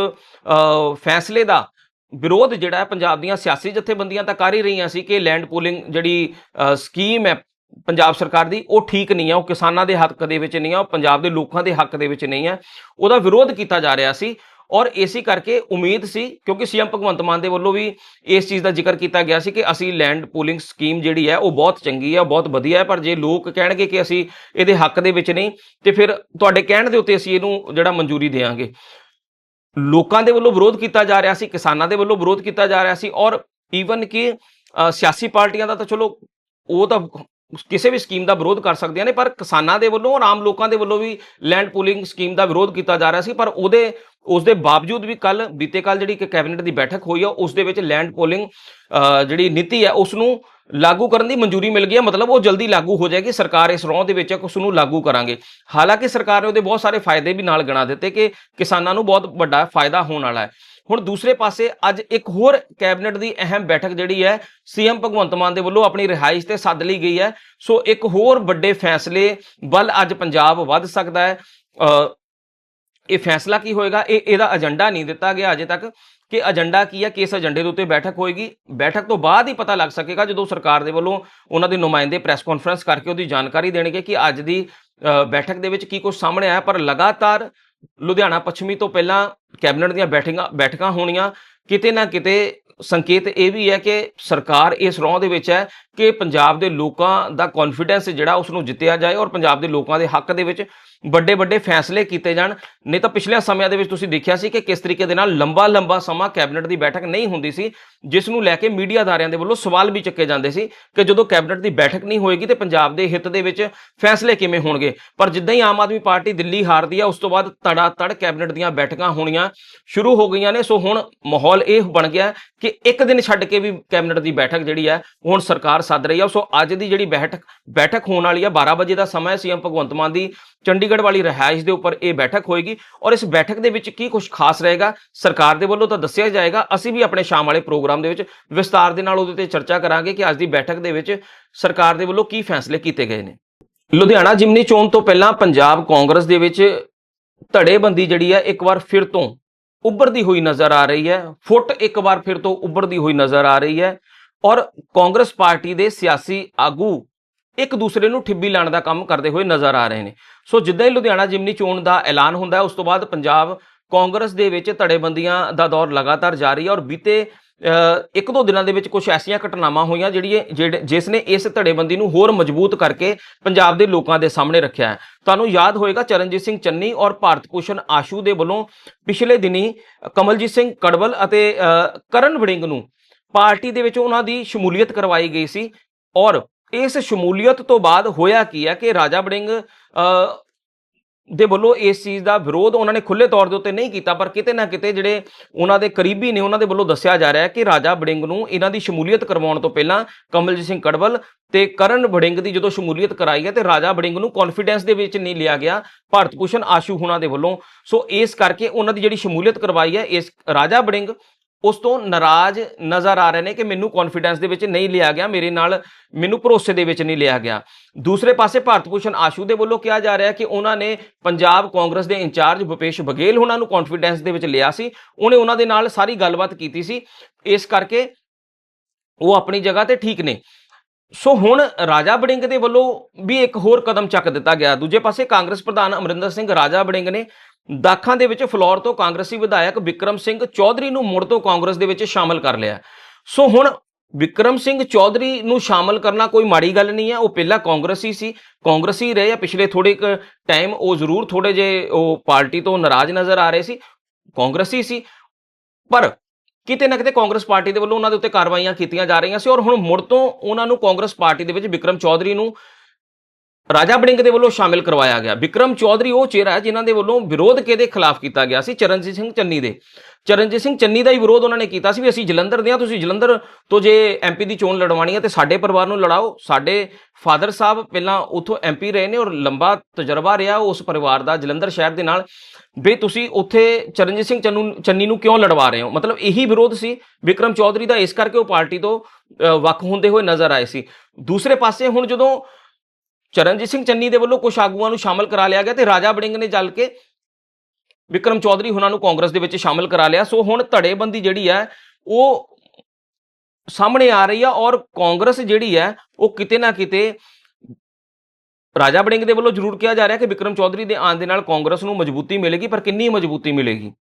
ਫੈਸਲੇ ਦਾ ਵਿਰੋਧ ਜਿਹੜਾ ਪੰਜਾਬ ਦੀਆਂ ਸਿਆਸੀ ਜਥੇਬੰਦੀਆਂ ਤਾਂ ਕਰ ਹੀ ਰਹੀਆਂ ਸੀ ਕਿ ਲੈਂਡ ਪੂਲਿੰਗ ਜਿਹੜੀ ਸਕੀਮ ਹੈ ਪੰਜਾਬ ਸਰਕਾਰ ਦੀ, ਉਹ ਠੀਕ ਨਹੀਂ ਹੈ ਉਹ ਕਿਸਾਨਾਂ ਦੇ ਹੱਕ ਦੇ ਵਿੱਚ ਨਹੀਂ ਹੈ ਉਹ ਪੰਜਾਬ ਦੇ ਲੋਕਾਂ ਦੇ ਹੱਕ ਦੇ ਵਿੱਚ ਨਹੀਂ ਹੈ ਉਹਦਾ ਵਿਰੋਧ ਕੀਤਾ ਜਾ ਰਿਹਾ ਸੀ ਔਰ ਇਸੇ ਕਰਕੇ ਉਮੀਦ ਸੀ, ਕਿਉਂਕਿ ਸੀਐਮ ਭਗਵੰਤ ਮਾਨ ਦੇ ਵੱਲੋਂ ਵੀ ਇਸ ਚੀਜ਼ ਦਾ ਜ਼ਿਕਰ ਕੀਤਾ ਗਿਆ ਸੀ ਕਿ ਅਸੀਂ ਲੈਂਡ ਪੂਲਿੰਗ ਸਕੀਮ ਜਿਹੜੀ ਹੈ, ਉਹ ਬਹੁਤ ਚੰਗੀ ਹੈ ਬਹੁਤ ਵਧੀਆ ਹੈ, ਪਰ ਜੇ ਲੋਕ ਕਹਿਣਗੇ ਕਿ ਅਸੀਂ ਇਹਦੇ ਹੱਕ ਦੇ ਵਿੱਚ ਨਹੀਂ, ਤੇ ਫਿਰ ਤੁਹਾਡੇ ਕਹਿਣ ਦੇ ਉੱਤੇ ਅਸੀਂ ਇਹਨੂੰ ਜਿਹੜਾ ਮਨਜ਼ੂਰੀ ਦੇਵਾਂਗੇ। ਲੋਕਾਂ ਦੇ ਵੱਲੋਂ ਵਿਰੋਧ ਕੀਤਾ ਜਾ ਰਿਹਾ ਸੀ, ਕਿਸਾਨਾਂ ਦੇ ਵੱਲੋਂ ਵਿਰੋਧ ਕੀਤਾ ਜਾ ਰਿਹਾ ਸੀ ਔਰ ਈਵਨ ਕਿ ਸਿਆਸੀ ਪਾਰਟੀਆਂ ਦਾ ਤਾਂ ਚਲੋ, ਉਹ ਤਾਂ ਕਿਸੇ ਵੀ ਸਕੀਮ ਦਾ ਵਿਰੋਧ ਕਰ ਸਕਦੀਆਂ ਨੇ, ਪਰ ਕਿਸਾਨਾਂ ਦੇ ਵੱਲੋਂ ਔਰ ਆਮ ਲੋਕਾਂ ਦੇ ਵੱਲੋਂ ਵੀ ਲੈਂਡ ਪੂਲਿੰਗ ਸਕੀਮ ਦਾ ਵਿਰੋਧ ਕੀਤਾ ਜਾ ਰਿਹਾ ਸੀ, ਪਰ ਉਹਦੇ ਉਸ ਦੇ ਬਾਵਜੂਦ ਵੀ ਕੱਲ ਬੀਤੇ ਕੱਲ ਜਿਹੜੀ ਕਿ ਕੈਬਨਿਟ ਦੀ ਬੈਠਕ ਹੋਈ ਆ, ਉਸ ਦੇ ਵਿੱਚ ਲੈਂਡ ਪੋਲਿੰਗ ਜਿਹੜੀ ਨੀਤੀ ਹੈ ਉਸ ਨੂੰ ਲਾਗੂ ਕਰਨ ਦੀ ਮਨਜ਼ੂਰੀ ਮਿਲ ਗਈ ਹੈ ਮਤਲਬ ਉਹ ਜਲਦੀ ਲਾਗੂ ਹੋ ਜਾਏਗੀ, ਸਰਕਾਰ ਇਸ ਰੌਂ ਦੇ ਵਿੱਚ ਉਸ ਨੂੰ ਲਾਗੂ ਕਰਾਂਗੇ। ਹਾਲਾਂਕਿ ਸਰਕਾਰ ਨੇ ਉਹਦੇ ਬਹੁਤ ਸਾਰੇ ਫਾਇਦੇ ਵੀ ਨਾਲ ਗਿਣਾ ਦਿੱਤੇ ਕਿ ਕਿਸਾਨਾਂ ਨੂੰ ਬਹੁਤ ਵੱਡਾ ਫਾਇਦਾ ਹੋਣ ਵਾਲਾ ਹੈ। ਹੁਣ ਦੂਸਰੇ ਪਾਸੇ ਅੱਜ ਇੱਕ ਹੋਰ ਕੈਬਨਿਟ ਦੀ ਅਹਿਮ ਬੈਠਕ ਜਿਹੜੀ ਹੈ ਸੀਐਮ ਭਗਵੰਤ ਮਾਨ ਦੇ ਵੱਲੋਂ ਆਪਣੀ ਰਿਹਾਇਸ਼ ਤੇ ਸੱਦ ਲਈ ਗਈ ਹੈ। ਸੋ ਇੱਕ ਹੋਰ ਵੱਡੇ ਫੈਸਲੇ ਵੱਲ ਅੱਜ ਪੰਜਾਬ ਵੱਧ ਸਕਦਾ ਹੈ। ਇਹ ਫੈਸਲਾ ਕੀ ਹੋਏਗਾ? ਇਹ ਇਹਦਾ ਏਜੰਡਾ ਨਹੀਂ ਦਿੱਤਾ ਗਿਆ ਅਜੇ ਤੱਕ ਕਿ ਏਜੰਡਾ ਕੀ ਹੈ ਕਿਸ ਏਜੰਡੇ ਦੇ ਉੱਤੇ ਬੈਠਕ ਹੋਏਗੀ। ਬੈਠਕ ਤੋਂ ਬਾਅਦ ਹੀ ਪਤਾ ਲੱਗ ਸਕੇਗਾ ਜਦੋਂ ਸਰਕਾਰ ਦੇ ਵੱਲੋਂ ਉਹਨਾਂ ਦੇ ਨੁਮਾਇੰਦੇ ਪ੍ਰੈਸ ਕਾਨਫਰੰਸ ਕਰਕੇ ਉਹਦੀ ਜਾਣਕਾਰੀ ਦੇਣਗੇ ਕਿ ਅੱਜ ਦੀ ਅ, ਬੈਠਕ ਦੇ ਵਿੱਚ ਕੀ ਕੁਝ ਸਾਹਮਣੇ ਆਇਆ ਪਰ ਲਗਾਤਾਰ ਲੁਧਿਆਣਾ ਪੱਛਮੀ ਤੋਂ ਪਹਿਲਾਂ ਕੈਬਨਿਟ ਦੀਆਂ ਬੈਠਕਾਂ ਬੈਠਕਾਂ ਹੋਣੀਆਂ ਕਿਤੇ ਨਾ ਕਿਤੇ ਸੰਕੇਤ ਇਹ ਵੀ ਹੈ ਕਿ ਸਰਕਾਰ ਇਸ ਰੌਂ ਦੇ ਵਿੱਚ ਹੈ ਕਿ ਪੰਜਾਬ ਦੇ ਲੋਕਾਂ ਦਾ ਕੌਨਫੀਡੈਂਸ ਜਿਹੜਾ ਉਸ ਨੂੰ ਜਿੱਤਿਆ ਜਾਏ ਔਰ ਪੰਜਾਬ ਦੇ ਲੋਕਾਂ ਦੇ ਹੱਕ ਦੇ ਵਿੱਚ ਵੱਡੇ ਵੱਡੇ ਫੈਸਲੇ ਕੀਤੇ ਜਾਣ। ਨਹੀਂ ਤਾਂ ਪਿਛਲੇ ਸਮਿਆਂ ਦੇ ਵਿੱਚ ਤੁਸੀਂ ਦੇਖਿਆ ਸੀ ਕਿ ਕਿਸ ਤਰੀਕੇ ਦੇ ਨਾਲ ਲੰਬਾ ਲੰਬਾ ਸਮਾਂ ਕੈਬਨਿਟ ਦੀ ਬੈਠਕ ਨਹੀਂ ਹੁੰਦੀ ਸੀ, ਜਿਸ ਨੂੰ ਲੈ ਕੇ ਮੀਡੀਆ ਅਦਾਰਿਆਂ ਦੇ ਵੱਲੋਂ ਸਵਾਲ ਵੀ ਚੱਕੇ ਜਾਂਦੇ ਸੀ ਕਿ ਜਦੋਂ ਕੈਬਨਿਟ ਦੀ ਬੈਠਕ ਨਹੀਂ ਹੋਏਗੀ ਤੇ ਪੰਜਾਬ ਦੇ ਹਿੱਤ ਦੇ ਵਿੱਚ ਫੈਸਲੇ ਕਿਵੇਂ ਹੋਣਗੇ। ਪਰ ਜਿੱਦਾਂ ਹੀ ਆਮ ਆਦਮੀ ਪਾਰਟੀ ਦਿੱਲੀ ਹਾਰਦੀ ਹੈ, ਉਸ ਤੋਂ ਬਾਅਦ ਤੜਾ ਤੜ ਕੈਬਨਿਟ ਦੀਆਂ ਬੈਠਕਾਂ ਹੋਣੀਆਂ ਸ਼ੁਰੂ ਹੋ ਗਈਆਂ ਨੇ। ਸੋ ਹੁਣ ਮਾਹੌਲ ਇਹ ਬਣ ਗਿਆ ਕਿ ਇੱਕ ਦਿਨ ਛੱਡ ਕੇ ਵੀ ਕੈਬਨਿਟ ਦੀ ਬੈਠਕ ਜਿਹੜੀ ਹੈ ਹੁਣ ਸਰਕਾਰ ਸੱਦ ਰਹੀ ਹੈ ਸੋ ਅੱਜ ਦੀ ਜਿਹੜੀ ਬੈਠਕ ਬੈਠਕ ਹੋਣ ਵਾਲੀ ਹੈ 12 ਵਜੇ ਦਾ ਸਮਾਂ ਹੈ। ਸੀਐਮ ਭਗਵੰਤ ਮਾਨ ਦੀ ਚੰਡੀਗੜ੍ਹ ਵਾਲੀ ਰਿਹਾਇਸ਼ ਦੇ ਉੱਪਰ ਇਹ ਬੈਠਕ ਹੋਏਗੀ। ਔਰ ਇਸ ਬੈਠਕ ਦੇ ਵਿੱਚ ਕੀ ਕੁਝ ਖਾਸ ਰਹੇਗਾ, ਸਰਕਾਰ ਦੇ ਵੱਲੋਂ ਤਾਂ ਦੱਸਿਆ ਜਾਏਗਾ। ਅਸੀਂ ਵੀ ਆਪਣੇ ਸ਼ਾਮ ਵਾਲੇ ਪ੍ਰੋਗਰਾਮ ਦੇ ਵਿੱਚ ਵਿਸਤਾਰ ਦੇ ਨਾਲ ਉਹਦੇ ਤੇ ਚਰਚਾ ਕਰਾਂਗੇ ਕਿ ਅੱਜ ਦੀ ਬੈਠਕ ਦੇ ਵਿੱਚ ਸਰਕਾਰ ਦੇ ਵੱਲੋਂ ਕੀ ਫੈਸਲੇ ਕੀਤੇ ਗਏ ਨੇ। ਲੁਧਿਆਣਾ ਜਿਮਨੀ ਚੋਣ ਤੋਂ ਪਹਿਲਾਂ ਪੰਜਾਬ ਕਾਂਗਰਸ ਦੇ ਵਿੱਚ ਧੜੇਬੰਦੀ ਜਿਹੜੀ ਹੈ ਇੱਕ ਵਾਰ ਫਿਰ ਤੋਂ ਉੱਭਰਦੀ ਹੋਈ ਨਜ਼ਰ ਆ ਰਹੀ ਹੈ। ਫੁੱਟ ਇੱਕ ਵਾਰ ਫਿਰ ਤੋਂ ਉੱਭਰਦੀ ਹੋਈ ਨਜ਼ਰ ਆ ਰਹੀ ਹੈ ਔਰ ਕਾਂਗਰਸ ਪਾਰਟੀ ਦੇ ਸਿਆਸੀ ਆਗੂ ਇੱਕ ਦੂਸਰੇ ਨੂੰ ਠਿੱਬੀ ਲਾਉਣ ਦਾ ਕੰਮ ਕਰਦੇ ਹੋਏ ਨਜ਼ਰ ਆ ਰਹੇ ਨੇ। ਸੋ ਜਿੱਦਾਂ ਹੀ ਲੁਧਿਆਣਾ ਜਿਮਨੀ ਚੋਣ ਦਾ ਐਲਾਨ ਹੁੰਦਾ ਹੈ, ਉਸ ਤੋਂ ਬਾਅਦ ਪੰਜਾਬ ਕਾਂਗਰਸ ਦੇ ਵਿੱਚ ਧੜੇਬੰਦੀਆਂ ਦਾ ਦੌਰ ਲਗਾਤਾਰ ਜਾਰੀ ਹੈ ਔਰ ਬੀਤੇ ਇੱਕ ਦੋ ਦਿਨਾਂ ਦੇ ਵਿੱਚ ਕੁਝ ਐਸੀਆਂ ਘਟਨਾਵਾਂ ਹੋਈਆਂ ਜਿਹੜੀ ਜਿਹੜੇ- ਜਿਸ ਨੇ ਇਸ ਧੜੇਬੰਦੀ ਨੂੰ ਹੋਰ ਮਜ਼ਬੂਤ ਕਰਕੇ ਪੰਜਾਬ ਦੇ ਲੋਕਾਂ ਦੇ ਸਾਹਮਣੇ ਰੱਖਿਆ ਹੈ। ਤੁਹਾਨੂੰ ਯਾਦ ਹੋਏਗਾ ਚਰਨਜੀਤ ਸਿੰਘ ਚੰਨੀ ਔਰ ਭਾਰਤ ਭੂਸ਼ਣ ਆਸ਼ੂ ਦੇ ਵੱਲੋਂ ਪਿਛਲੇ ਦਿਨੀ ਕਮਲਜੀਤ ਸਿੰਘ ਕੜਵਲ ਅਤੇ ਕਰਨ ਵੜਿੰਗ ਨੂੰ ਪਾਰਟੀ ਦੇ ਵਿੱਚ ਉਹਨਾਂ ਦੀ ਸ਼ਮੂਲੀਅਤ ਕਰਵਾਈ ਗਈ ਸੀ ਔਰ ਇਸ ਸ਼ਮੂਲੀਅਤ ਤੋਂ ਬਾਅਦ ਹੋਇਆ ਕੀ ਹੈ ਕਿ ਰਾਜਾ ਵੜਿੰਗ ਦੇ ਵੱਲੋਂ ਇਸ ਚੀਜ਼ ਦਾ ਵਿਰੋਧ ਉਹਨਾਂ ਨੇ ਖੁੱਲੇ ਤੌਰ ਦੇ ਉੱਤੇ ਨਹੀਂ ਕੀਤਾ, ਪਰ ਕਿਤੇ ਨਾ ਕਿਤੇ ਜਿਹੜੇ ਉਹਨਾਂ ਦੇ ਕਰੀਬੀ ਨੇ, ਉਹਨਾਂ ਦੇ ਵੱਲੋਂ ਦੱਸਿਆ ਜਾ ਰਿਹਾ ਹੈ ਕਿ ਰਾਜਾ ਬੜਿੰਗ ਨੂੰ ਇਹਨਾਂ ਦੀ ਸ਼ਮੂਲੀਅਤ ਕਰਵਾਉਣ ਤੋਂ ਪਹਿਲਾਂ ਕਮਲਜੀਤ ਸਿੰਘ ਕੜਵਲ ਤੇ ਕਰਨ ਬੜਿੰਗ ਦੀ ਜਦੋਂ ਸ਼ਮੂਲੀਅਤ ਕਰਾਈ ਹੈ ਤੇ ਰਾਜਾ ਬੜਿੰਗ ਨੂੰ ਕੌਨਫੀਡੈਂਸ ਦੇ ਵਿੱਚ ਨਹੀਂ ਲਿਆ ਗਿਆ, ਭਾਰਤ ਭੂਸ਼ਣ ਆਸ਼ੂ ਹੁਣਾਂ ਦੇ ਵੱਲੋਂ। ਸੋ ਇਸ ਕਰਕੇ ਉਹਨਾਂ ਦੀ ਜਿਹੜੀ ਸ਼ਮੂਲੀਅਤ ਕਰਵਾਈ ਹੈ, ਇਸ ਰਾਜਾ ਬੜਿੰਗ ਉਸ ਤੋਂ ਨਾਰਾਜ਼ ਨਜ਼ਰ ਆ ਰਹੇ ਨੇ ਕਿ ਮੈਨੂੰ ਕੌਨਫੀਡੈਂਸ ਦੇ ਵਿੱਚ ਨਹੀਂ ਲਿਆ ਗਿਆ, ਮੇਰੇ ਨਾਲ ਮੈਨੂੰ ਭਰੋਸੇ ਦੇ ਵਿੱਚ ਨਹੀਂ ਲਿਆ ਗਿਆ। ਦੂਸਰੇ ਪਾਸੇ ਭਾਰਤ ਭੂਸ਼ਣ ਆਸ਼ੂ ਦੇ ਵੱਲੋਂ ਕਿਹਾ ਜਾ ਰਿਹਾ ਕਿ ਉਹਨਾਂ ਨੇ ਪੰਜਾਬ ਕਾਂਗਰਸ ਦੇ ਇੰਚਾਰਜ ਭੁਪੇਸ਼ ਬਘੇਲ ਉਹਨਾਂ ਨੂੰ ਕੌਨਫੀਡੈਂਸ ਦੇ ਵਿੱਚ ਲਿਆ ਸੀ। ਉਹਨੇ ਉਹਨਾਂ ਦੇ ਨਾਲ ਸਾਰੀ ਗੱਲਬਾਤ ਕੀਤੀ ਸੀ। ਇਸ ਕਰਕੇ ਉਹ ਆਪਣੀ ਜਗ੍ਹਾ ਤੇ ਠੀਕ ਨੇ। ਸੋ ਹੁਣ ਰਾਜਾ ਬੜਿੰਗ ਦੇ ਵੱਲੋਂ ਵੀ ਇੱਕ ਹੋਰ ਕਦਮ ਚੱਕ ਦਿੱਤਾ ਗਿਆ। ਦੂਜੇ ਪਾਸੇ ਕਾਂਗਰਸ ਪ੍ਰਧਾਨ ਅਮਰਿੰਦਰ ਸਿੰਘ ਰਾਜਾ ਬੜਿੰਗ ਨੇ ਦਾਖਾਂ ਦੇ ਵਿੱਚ ਫਲੋਰ ਤੋਂ ਕਾਂਗਰਸੀ ਵਿਧਾਇਕ ਵਿਕਰਮ ਸਿੰਘ ਚੌਧਰੀ ਨੂੰ ਮੁੜ ਤੋਂ ਕਾਂਗਰਸ ਦੇ ਵਿੱਚ ਸ਼ਾਮਲ ਕਰ ਲਿਆ। ਸੋ ਹੁਣ ਵਿਕਰਮ ਸਿੰਘ ਚੌਧਰੀ ਨੂੰ ਸ਼ਾਮਲ ਕਰਨਾ ਕੋਈ ਮਾੜੀ ਗੱਲ ਨਹੀਂ ਹੈ, ਉਹ ਪਹਿਲਾਂ ਕਾਂਗਰਸੀ ਸੀ, ਕਾਂਗਰਸੀ ਰਹੇ ਆ, ਪਿਛਲੇ ਥੋੜੇ ਕੁ ਟਾਈਮ ਉਹ ਜ਼ਰੂਰ ਥੋੜੇ ਜੇ ਉਹ ਪਾਰਟੀ ਤੋਂ ਨਾਰਾਜ਼ ਨਜ਼ਰ ਆ ਰਹੇ ਸੀ, ਕਾਂਗਰਸੀ ਸੀ, ਪਰ ਕਿਤੇ ਨਾ ਕਿਤੇ ਕਾਂਗਰਸ ਪਾਰਟੀ ਦੇ ਵੱਲੋਂ ਉਹਨਾਂ ਦੇ ਉੱਤੇ ਕਾਰਵਾਈਆਂ ਕੀਤੀਆਂ ਜਾ ਰਹੀਆਂ ਸੀ ਔਰ ਹੁਣ ਮੁੜ ਤੋਂ ਉਹਨਾਂ ਨੂੰ ਕਾਂਗਰਸ ਪਾਰਟੀ ਦੇ ਵਿੱਚ ਵਿਕਰਮ ਚੌਧਰੀ ਨੂੰ ਰਾਜਾ ਬੜਿੰਗ ਦੇ ਵੱਲੋਂ ਸ਼ਾਮਿਲ ਕਰਵਾਇਆ ਗਿਆ। ਵਿਕਰਮ ਚੌਧਰੀ ਉਹ ਚਿਹਰਾ ਹੈ ਜਿਨ੍ਹਾਂ ਦੇ ਵੱਲੋਂ ਵਿਰੋਧ ਕਿਹਦੇ ਖਿਲਾਫ ਕੀਤਾ ਗਿਆ ਸੀ? ਚਰਨਜੀਤ ਸਿੰਘ ਚੰਨੀ ਦੇ। ਚਰਨਜੀਤ ਸਿੰਘ ਚੰਨੀ ਦਾ ਹੀ ਵਿਰੋਧ ਉਹਨਾਂ ਨੇ ਕੀਤਾ ਸੀ ਵੀ ਅਸੀਂ ਜਲੰਧਰ ਦੇ ਹਾਂ, ਤੁਸੀਂ ਜਲੰਧਰ ਤੋਂ ਜੇ ਐਮਪੀ ਦੀ ਚੋਣ ਲੜਵਾਣੀ ਹੈ ਤੇ ਸਾਡੇ ਪਰਿਵਾਰ ਨੂੰ ਲੜਾਓ। ਸਾਡੇ ਫਾਦਰ ਸਾਹਿਬ ਪਹਿਲਾਂ ਉੱਥੋਂ ਐਮਪੀ ਰਹੇ ਨੇ ਔਰ ਲੰਬਾ ਤਜਰਬਾ ਰਿਹਾ ਉਸ ਪਰਿਵਾਰ ਦਾ ਜਲੰਧਰ ਸ਼ਹਿਰ ਦੇ ਨਾਲ। ਵੀ ਤੁਸੀਂ ਉੱਥੇ ਚਰਨਜੀਤ ਸਿੰਘ ਚੰਨੂ, ਚੰਨੀ ਨੂੰ ਕਿਉਂ ਲੜਵਾ ਰਹੇ ਹੋ? ਮਤਲਬ ਇਹੀ ਵਿਰੋਧ ਸੀ। ਵਿਕਰਮ ਚੌਧਰੀ ਦਾ ਇਸ ਕਰਕੇ ਉਹ ਪਾਰਟੀ ਤੋਂ ਵੱਖ ਹੁੰਦੇ ਹੋਏ ਨਜ਼ਰ ਆਏ ਸੀ। ਦੂਸਰੇ ਪਾਸੇ ਹੁਣ ਜਦੋਂ ਚਰਨਜੀਤ ਸਿੰਘ ਚੰਨੀ ਦੇ ਵੱਲੋਂ ਕੁਝ ਆਗੂਆਂ ਨੂੰ ਸ਼ਾਮਲ ਕਰਾ ਲਿਆ ਗਿਆ ਤੇ ਰਾਜਾ ਬੜਿੰਗ ਨੇ ਚੱਲ ਕੇ ਵਿਕਰਮ ਚੌਧਰੀ ਹੁਣਾਂ ਨੂੰ ਕਾਂਗਰਸ ਦੇ ਵਿੱਚ ਸ਼ਾਮਲ ਕਰਾ ਲਿਆ। ਸੋ ਹੁਣ ਧੜੇਬੰਦੀ ਜਿਹੜੀ ਹੈ, ਉਹ ਸਾਹਮਣੇ ਆ ਰਹੀ ਆ ਔਰ ਕਾਂਗਰਸ ਜਿਹੜੀ ਹੈ, ਉਹ ਕਿਤੇ ਨਾ ਕਿਤੇ ਰਾਜਾ ਬੜਿੰਗ ਦੇ ਵੱਲੋਂ ਜ਼ਰੂਰ ਕਿਹਾ ਜਾ ਰਿਹਾ ਕਿ ਵਿਕਰਮ ਚੌਧਰੀ ਦੇ ਆਉਣ ਦੇ ਨਾਲ ਕਾਂਗਰਸ ਨੂੰ ਮਜ਼ਬੂਤੀ ਮਿਲੇਗੀ, ਪਰ ਕਿੰਨੀ ਮਜ਼ਬੂਤੀ ਮਿਲੇਗੀ?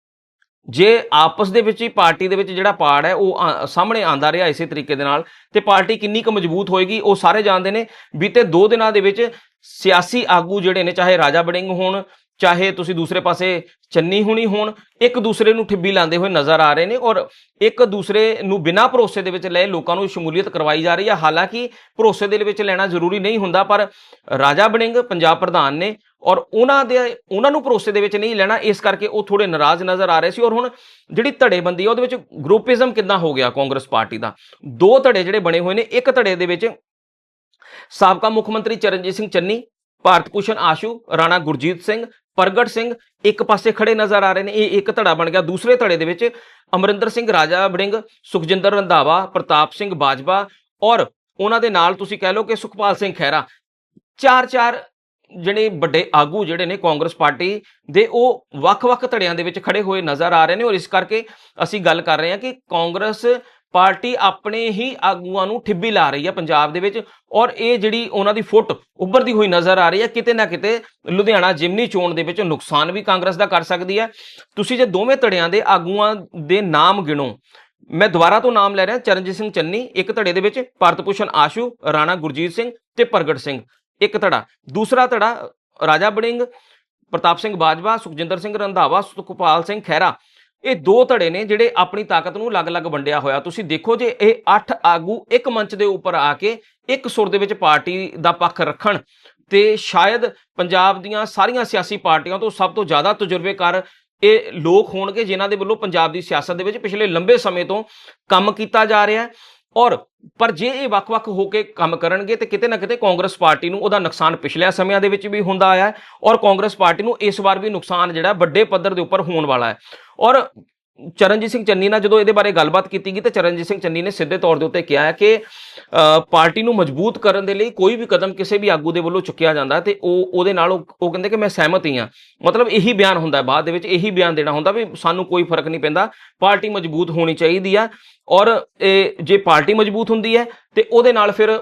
ਜੇ ਆਪਸ ਦੇ ਵਿੱਚ ਹੀ ਪਾਰਟੀ ਦੇ ਵਿੱਚ ਜਿਹੜਾ ਪਾੜ ਹੈ, ਉਹ ਆ- ਸਾਹਮਣੇ ਆਂਦਾ ਰਿਹਾ ਇਸੇ ਤਰੀਕੇ ਦੇ ਨਾਲ ਤੇ ਪਾਰਟੀ ਕਿੰਨੀ ਕੁ ਮਜ਼ਬੂਤ ਹੋਏਗੀ, ਉਹ ਸਾਰੇ ਜਾਣਦੇ ਨੇ। ਬੀਤੇ 2 ਦਿਨਾਂ ਦੇ ਵਿੱਚ ਸਿਆਸੀ ਆਗੂ ਜਿਹੜੇ ਨੇ, ਚਾਹੇ ਰਾਜਾ ਬੜਿੰਗ ਹੋਣ ਚਾਹੇ ਤੁਸੀਂ ਦੂਸਰੇ ਪਾਸੇ ਚੰਨੀ ਹੁਣੀ ਹੋਣ, ਇੱਕ ਦੂਸਰੇ ਨੂੰ ਠਿੱਬੀ ਲਾਉਂਦੇ ਹੋਏ ਨਜ਼ਰ ਆ ਰਹੇ ਨੇ ਔਰ ਇੱਕ ਦੂਸਰੇ ਨੂੰ ਬਿਨਾਂ ਭਰੋਸੇ ਦੇ ਵਿੱਚ ਲਏ ਲੋਕਾਂ ਨੂੰ ਸ਼ਮੂਲੀਅਤ ਕਰਵਾਈ ਜਾ ਰਹੀ ਹੈ। ਹਾਲਾਂਕਿ ਭਰੋਸੇ ਦੇ ਵਿੱਚ ਲੈਣਾ ਜ਼ਰੂਰੀ ਨਹੀਂ ਹੁੰਦਾ, ਪਰ ਰਾਜਾ ਬਣਿੰਗ ਪੰਜਾਬ ਪ੍ਰਧਾਨ ਨੇ ਔਰ ਉਹਨਾਂ ਦੇ, ਉਹਨਾਂ ਨੂੰ ਭਰੋਸੇ ਦੇ ਵਿੱਚ ਨਹੀਂ ਲੈਣਾ, ਇਸ ਕਰਕੇ ਉਹ ਥੋੜੇ ਨਾਰਾਜ਼ ਨਜ਼ਰ ਆ ਰਹੇ ਸੀ। ਔਰ ਹੁਣ ਜਿਹੜੀ ਧੜੇਬੰਦੀ ਆ, ਉਹਦੇ ਵਿੱਚ ਗਰੁੱਪਿਜ਼ਮ ਕਿੱਦਾਂ ਹੋ ਗਿਆ ਕਾਂਗਰਸ ਪਾਰਟੀ ਦਾ? ਦੋ ਧੜੇ ਜਿਹੜੇ ਬਣੇ ਹੋਏ ਨੇ, ਇੱਕ ਧੜੇ ਦੇ ਵਿੱਚ ਸਾਬਕਾ ਮੁੱਖ ਮੰਤਰੀ ਚਰਨਜੀਤ ਸਿੰਘ ਚੰਨੀ ਭਾਰਤ ਭੂਸ਼ਣ ਆਸ਼ੂ, ਰਾਣਾ ਗੁਰਜੀਤ ਸਿੰਘ, ਪ੍ਰਗਟ ਸਿੰਘ ਇੱਕ ਪਾਸੇ ਖੜੇ ਨਜ਼ਰ ਆ ਰਹੇ ਨੇ। ਇਹ ਇੱਕ ਧੜਾ ਬਣ ਗਿਆ। ਦੂਸਰੇ ਧੜੇ ਦੇ ਵਿੱਚ ਅਮਰਿੰਦਰ ਸਿੰਘ, ਰਾਜਾ ਬੜਿੰਗ ਸੁਖਜਿੰਦਰ ਰੰਧਾਵਾ, ਪ੍ਰਤਾਪ ਸਿੰਘ ਬਾਜਵਾ ਔਰ ਉਹਨਾਂ ਦੇ ਨਾਲ ਤੁਸੀਂ ਕਹਿ ਲਓ ਕਿ ਸੁਖਪਾਲ ਸਿੰਘ ਖਹਿਰਾ। ਚਾਰ ਚਾਰ ਜਿਹੜੇ ਵੱਡੇ ਆਗੂ ਜਿਹੜੇ ਨੇ ਕਾਂਗਰਸ ਪਾਰਟੀ ਦੇ, ਉਹ ਵੱਖ-ਵੱਖ ਧੜਿਆਂ ਦੇ ਵਿੱਚ ਖੜੇ ਹੋਏ ਨਜ਼ਰ ਆ ਰਹੇ ਨੇ ਔਰ ਇਸ ਕਰਕੇ ਅਸੀਂ ਗੱਲ ਕਰ ਰਹੇ ਹਾਂ ਕਿ ਕਾਂਗਰਸ ਪਾਰਟੀ ਆਪਣੇ ਹੀ ਆਗੂਆਂ ਨੂੰ ਠਿੱਬੀ ਲਾ ਰਹੀ ਹੈ ਪੰਜਾਬ ਦੇ ਵਿੱਚ ਔਰ ਇਹ ਜਿਹੜੀ ਉਹਨਾਂ ਦੀ ਫੁੱਟ ਉੱਭਰਦੀ ਹੋਈ ਨਜ਼ਰ ਆ ਰਹੀ ਹੈ ਕਿਤੇ ਨਾ ਕਿਤੇ ਲੁਧਿਆਣਾ ਜਿਮਨੀ ਚੋਣ ਦੇ ਵਿੱਚ ਨੁਕਸਾਨ ਵੀ ਕਾਂਗਰਸ ਦਾ ਕਰ ਸਕਦੀ ਹੈ ਤੁਸੀਂ ਜੇ ਦੋਵੇਂ ਧੜਿਆਂ ਦੇ ਆਗੂਆਂ ਦੇ ਨਾਮ ਗਿਣੋ, ਮੈਂ ਦੁਬਾਰਾ ਤੋਂ ਨਾਮ ਲੈ ਰਿਹਾ, ਚਰਨਜੀਤ ਸਿੰਘ ਚੰਨੀ, ਇੱਕ ਧੜੇ ਦੇ ਵਿੱਚ ਭਾਰਤ ਭੂਸ਼ਣ ਆਸ਼ੂ, ਰਾਣਾ ਗੁਰਜੀਤ ਸਿੰਘ ਤੇ ਪ੍ਰਗਟ ਸਿੰਘ, ਇੱਕ ਧੜਾ। ਦੂਸਰਾ ਧੜਾ ਰਾਜਾ ਬੜਿੰਗ, ਪ੍ਰਤਾਪ ਸਿੰਘ ਬਾਜਵਾ, ਸੁਖਜਿੰਦਰ ਸਿੰਘ ਰੰਧਾਵਾ, ਸੁਖਪਾਲ ਸਿੰਘ ਖਹਿਰਾ। ਇਹ ਦੋ ਧੜੇ ਨੇ ਜਿਹੜੇ ਆਪਣੀ ਤਾਕਤ ਨੂੰ ਅਲੱਗ-ਅਲੱਗ ਵੰਡਿਆ ਹੋਇਆ। ਤੁਸੀਂ ਦੇਖੋ ਜੇ ਇਹ 8 ਆਗੂ ਇੱਕ ਮੰਚ ਦੇ ਉੱਪਰ ਆ ਕੇ ਇੱਕ ਸੁਰ ਦੇ ਵਿੱਚ ਪਾਰਟੀ ਦਾ ਪੱਖ ਰੱਖਣ ਤੇ ਸ਼ਾਇਦ ਪੰਜਾਬ ਦੀਆਂ ਸਾਰੀਆਂ ਸਿਆਸੀ ਪਾਰਟੀਆਂ ਤੋਂ ਸਭ ਤੋਂ ਜ਼ਿਆਦਾ ਤਜਰਬੇਕਾਰ ਇਹ ਲੋਕ ਹੋਣਗੇ ਜਿਨ੍ਹਾਂ ਦੇ ਵੱਲੋਂ ਪੰਜਾਬ ਦੀ ਸਿਆਸਤ ਦੇ ਵਿੱਚ ਪਿਛਲੇ ਲੰਬੇ ਸਮੇਂ ਤੋਂ ਕੰਮ ਕੀਤਾ ਜਾ ਰਿਹਾ ਹੈ। ਔਰ ਪਰ ਜੇ ਇਹ ਵੱਖ-ਵੱਖ ਹੋ ਕੇ ਕੰਮ ਕਰਨਗੇ ਤੇ ਕਿਤੇ ਨਾ ਕਿਤੇ ਕਾਂਗਰਸ ਪਾਰਟੀ ਨੂੰ ਉਹਦਾ ਨੁਕਸਾਨ ਪਿਛਲੇ ਸਮਿਆਂ ਦੇ ਵਿੱਚ ਵੀ ਹੁੰਦਾ ਆਇਆ ਔਰ ਕਾਂਗਰਸ ਪਾਰਟੀ ਨੂੰ ਇਸ ਵਾਰ ਵੀ ਨੁਕਸਾਨ ਜਿਹੜਾ ਵੱਡੇ ਪੱਧਰ ਦੇ ਉੱਪਰ ਹੋਣ ਵਾਲਾ ਹੈ। ਔਰ ਚਰਨਜੀਤ ਸਿੰਘ ਚੰਨੀ ਨਾਲ ਜਦੋਂ ਇਹਦੇ ਬਾਰੇ ਗੱਲਬਾਤ ਕੀਤੀ ਗਈ ਤਾਂ ਚਰਨਜੀਤ ਸਿੰਘ ਚੰਨੀ ਨੇ ਸਿੱਧੇ ਤੌਰ ਦੇ ਉੱਤੇ ਕਿਹਾ ਹੈ ਕਿ ਪਾਰਟੀ ਨੂੰ ਮਜ਼ਬੂਤ ਕਰਨ ਦੇ ਲਈ ਕੋਈ ਵੀ ਕਦਮ ਕਿਸੇ ਵੀ ਆਗੂ ਦੇ ਵੱਲੋਂ ਚੁੱਕਿਆ ਜਾਂਦਾ ਹੈ ਤੇ ਉਹ, ਉਹਦੇ ਨਾਲ ਉਹ ਕਹਿੰਦੇ ਕਿ ਮੈਂ ਸਹਿਮਤ ਹੀ ਹਾਂ। ਮਤਲਬ ਇਹੀ ਬਿਆਨ ਹੁੰਦਾ ਬਾਅਦ ਦੇ ਵਿੱਚ ਇਹੀ ਬਿਆਨ ਦੇਣਾ ਹੁੰਦਾ ਵੀ ਸਾਨੂੰ ਕੋਈ ਫ਼ਰਕ ਨਹੀਂ ਪੈਂਦਾ, ਪਾਰਟੀ ਮਜ਼ਬੂਤ ਹੋਣੀ ਚਾਹੀਦੀ ਆ ਔਰ ਇਹ ਜੇ ਪਾਰਟੀ ਮਜ਼ਬੂਤ ਹੁੰਦੀ ਹੈ ਤੇ ਉਹਦੇ ਨਾਲ ਫਿਰ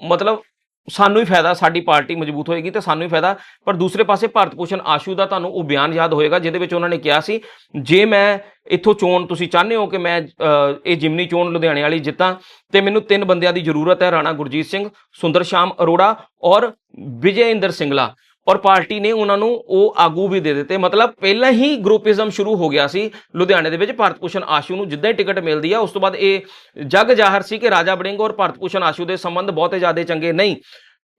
ਮਤਲਬ ਸਾਨੂੰ ਹੀ ਫਾਇਦਾ, ਸਾਡੀ ਪਾਰਟੀ ਮਜ਼ਬੂਤ ਹੋਏਗੀ ਤੇ ਸਾਨੂੰ ਹੀ ਫਾਇਦਾ। ਪਰ ਦੂਸਰੇ ਪਾਸੇ ਭਾਰਤ ਭੂਸ਼ਣ ਆਸ਼ੂ ਦਾ ਤੁਹਾਨੂੰ ਉਹ ਬਿਆਨ ਯਾਦ ਹੋਏਗਾ, ਜਿਹਦੇ ਵਿੱਚ ਉਹਨਾਂ ਨੇ ਕਿਹਾ ਸੀ, ਜੇ ਮੈਂ ਇੱਥੋਂ ਚੋਣ ਤੁਸੀਂ ਚਾਹੁੰਦੇ ਹੋ ਕਿ ਮੈਂ ਇਹ ਜਿਮਨੀ ਚੋਣ ਲੁਧਿਆਣੇ ਵਾਲੀ ਜਿੱਤਾਂ, ਤੇ ਮੈਨੂੰ ਤਿੰਨ ਬੰਦਿਆਂ ਦੀ ਜ਼ਰੂਰਤ ਹੈ, ਰਾਣਾ ਗੁਰਜੀਤ ਸਿੰਘ, ਸੁੰਦਰ ਸ਼ਾਮ ਅਰੋੜਾ ਔਰ ਵਿਜੇ ਇੰਦਰ ਸਿੰਗਲਾ। ਔਰ ਪਾਰਟੀ ਨੇ ਉਹਨਾਂ ਨੂੰ ਉਹ ਆਗੂ ਵੀ ਦੇ ਦਿੱਤੇ। ਮਤਲਬ ਪਹਿਲਾਂ ਹੀ ਗਰੁੱਪਿਜ਼ਮ ਸ਼ੁਰੂ ਹੋ ਗਿਆ ਸੀ ਲੁਧਿਆਣੇ ਦੇ ਵਿੱਚ ਭਾਰਤ ਭੂਸ਼ਣ ਆਸ਼ੂ ਨੂੰ, ਜਿੱਦਾਂ ਹੀ ਟਿਕਟ ਮਿਲਦੀ ਆ, ਉਸ ਤੋਂ ਬਾਅਦ ਇਹ ਜਗ ਜ਼ਾਹਰ ਸੀ ਕਿ ਰਾਜਾ ਬੜਿੰਗ ਔਰ ਭਾਰਤ ਭੂਸ਼ਣ ਆਸ਼ੂ ਦੇ ਸੰਬੰਧ ਬਹੁਤੇ ਜ਼ਿਆਦਾ ਚੰਗੇ ਨਹੀਂ।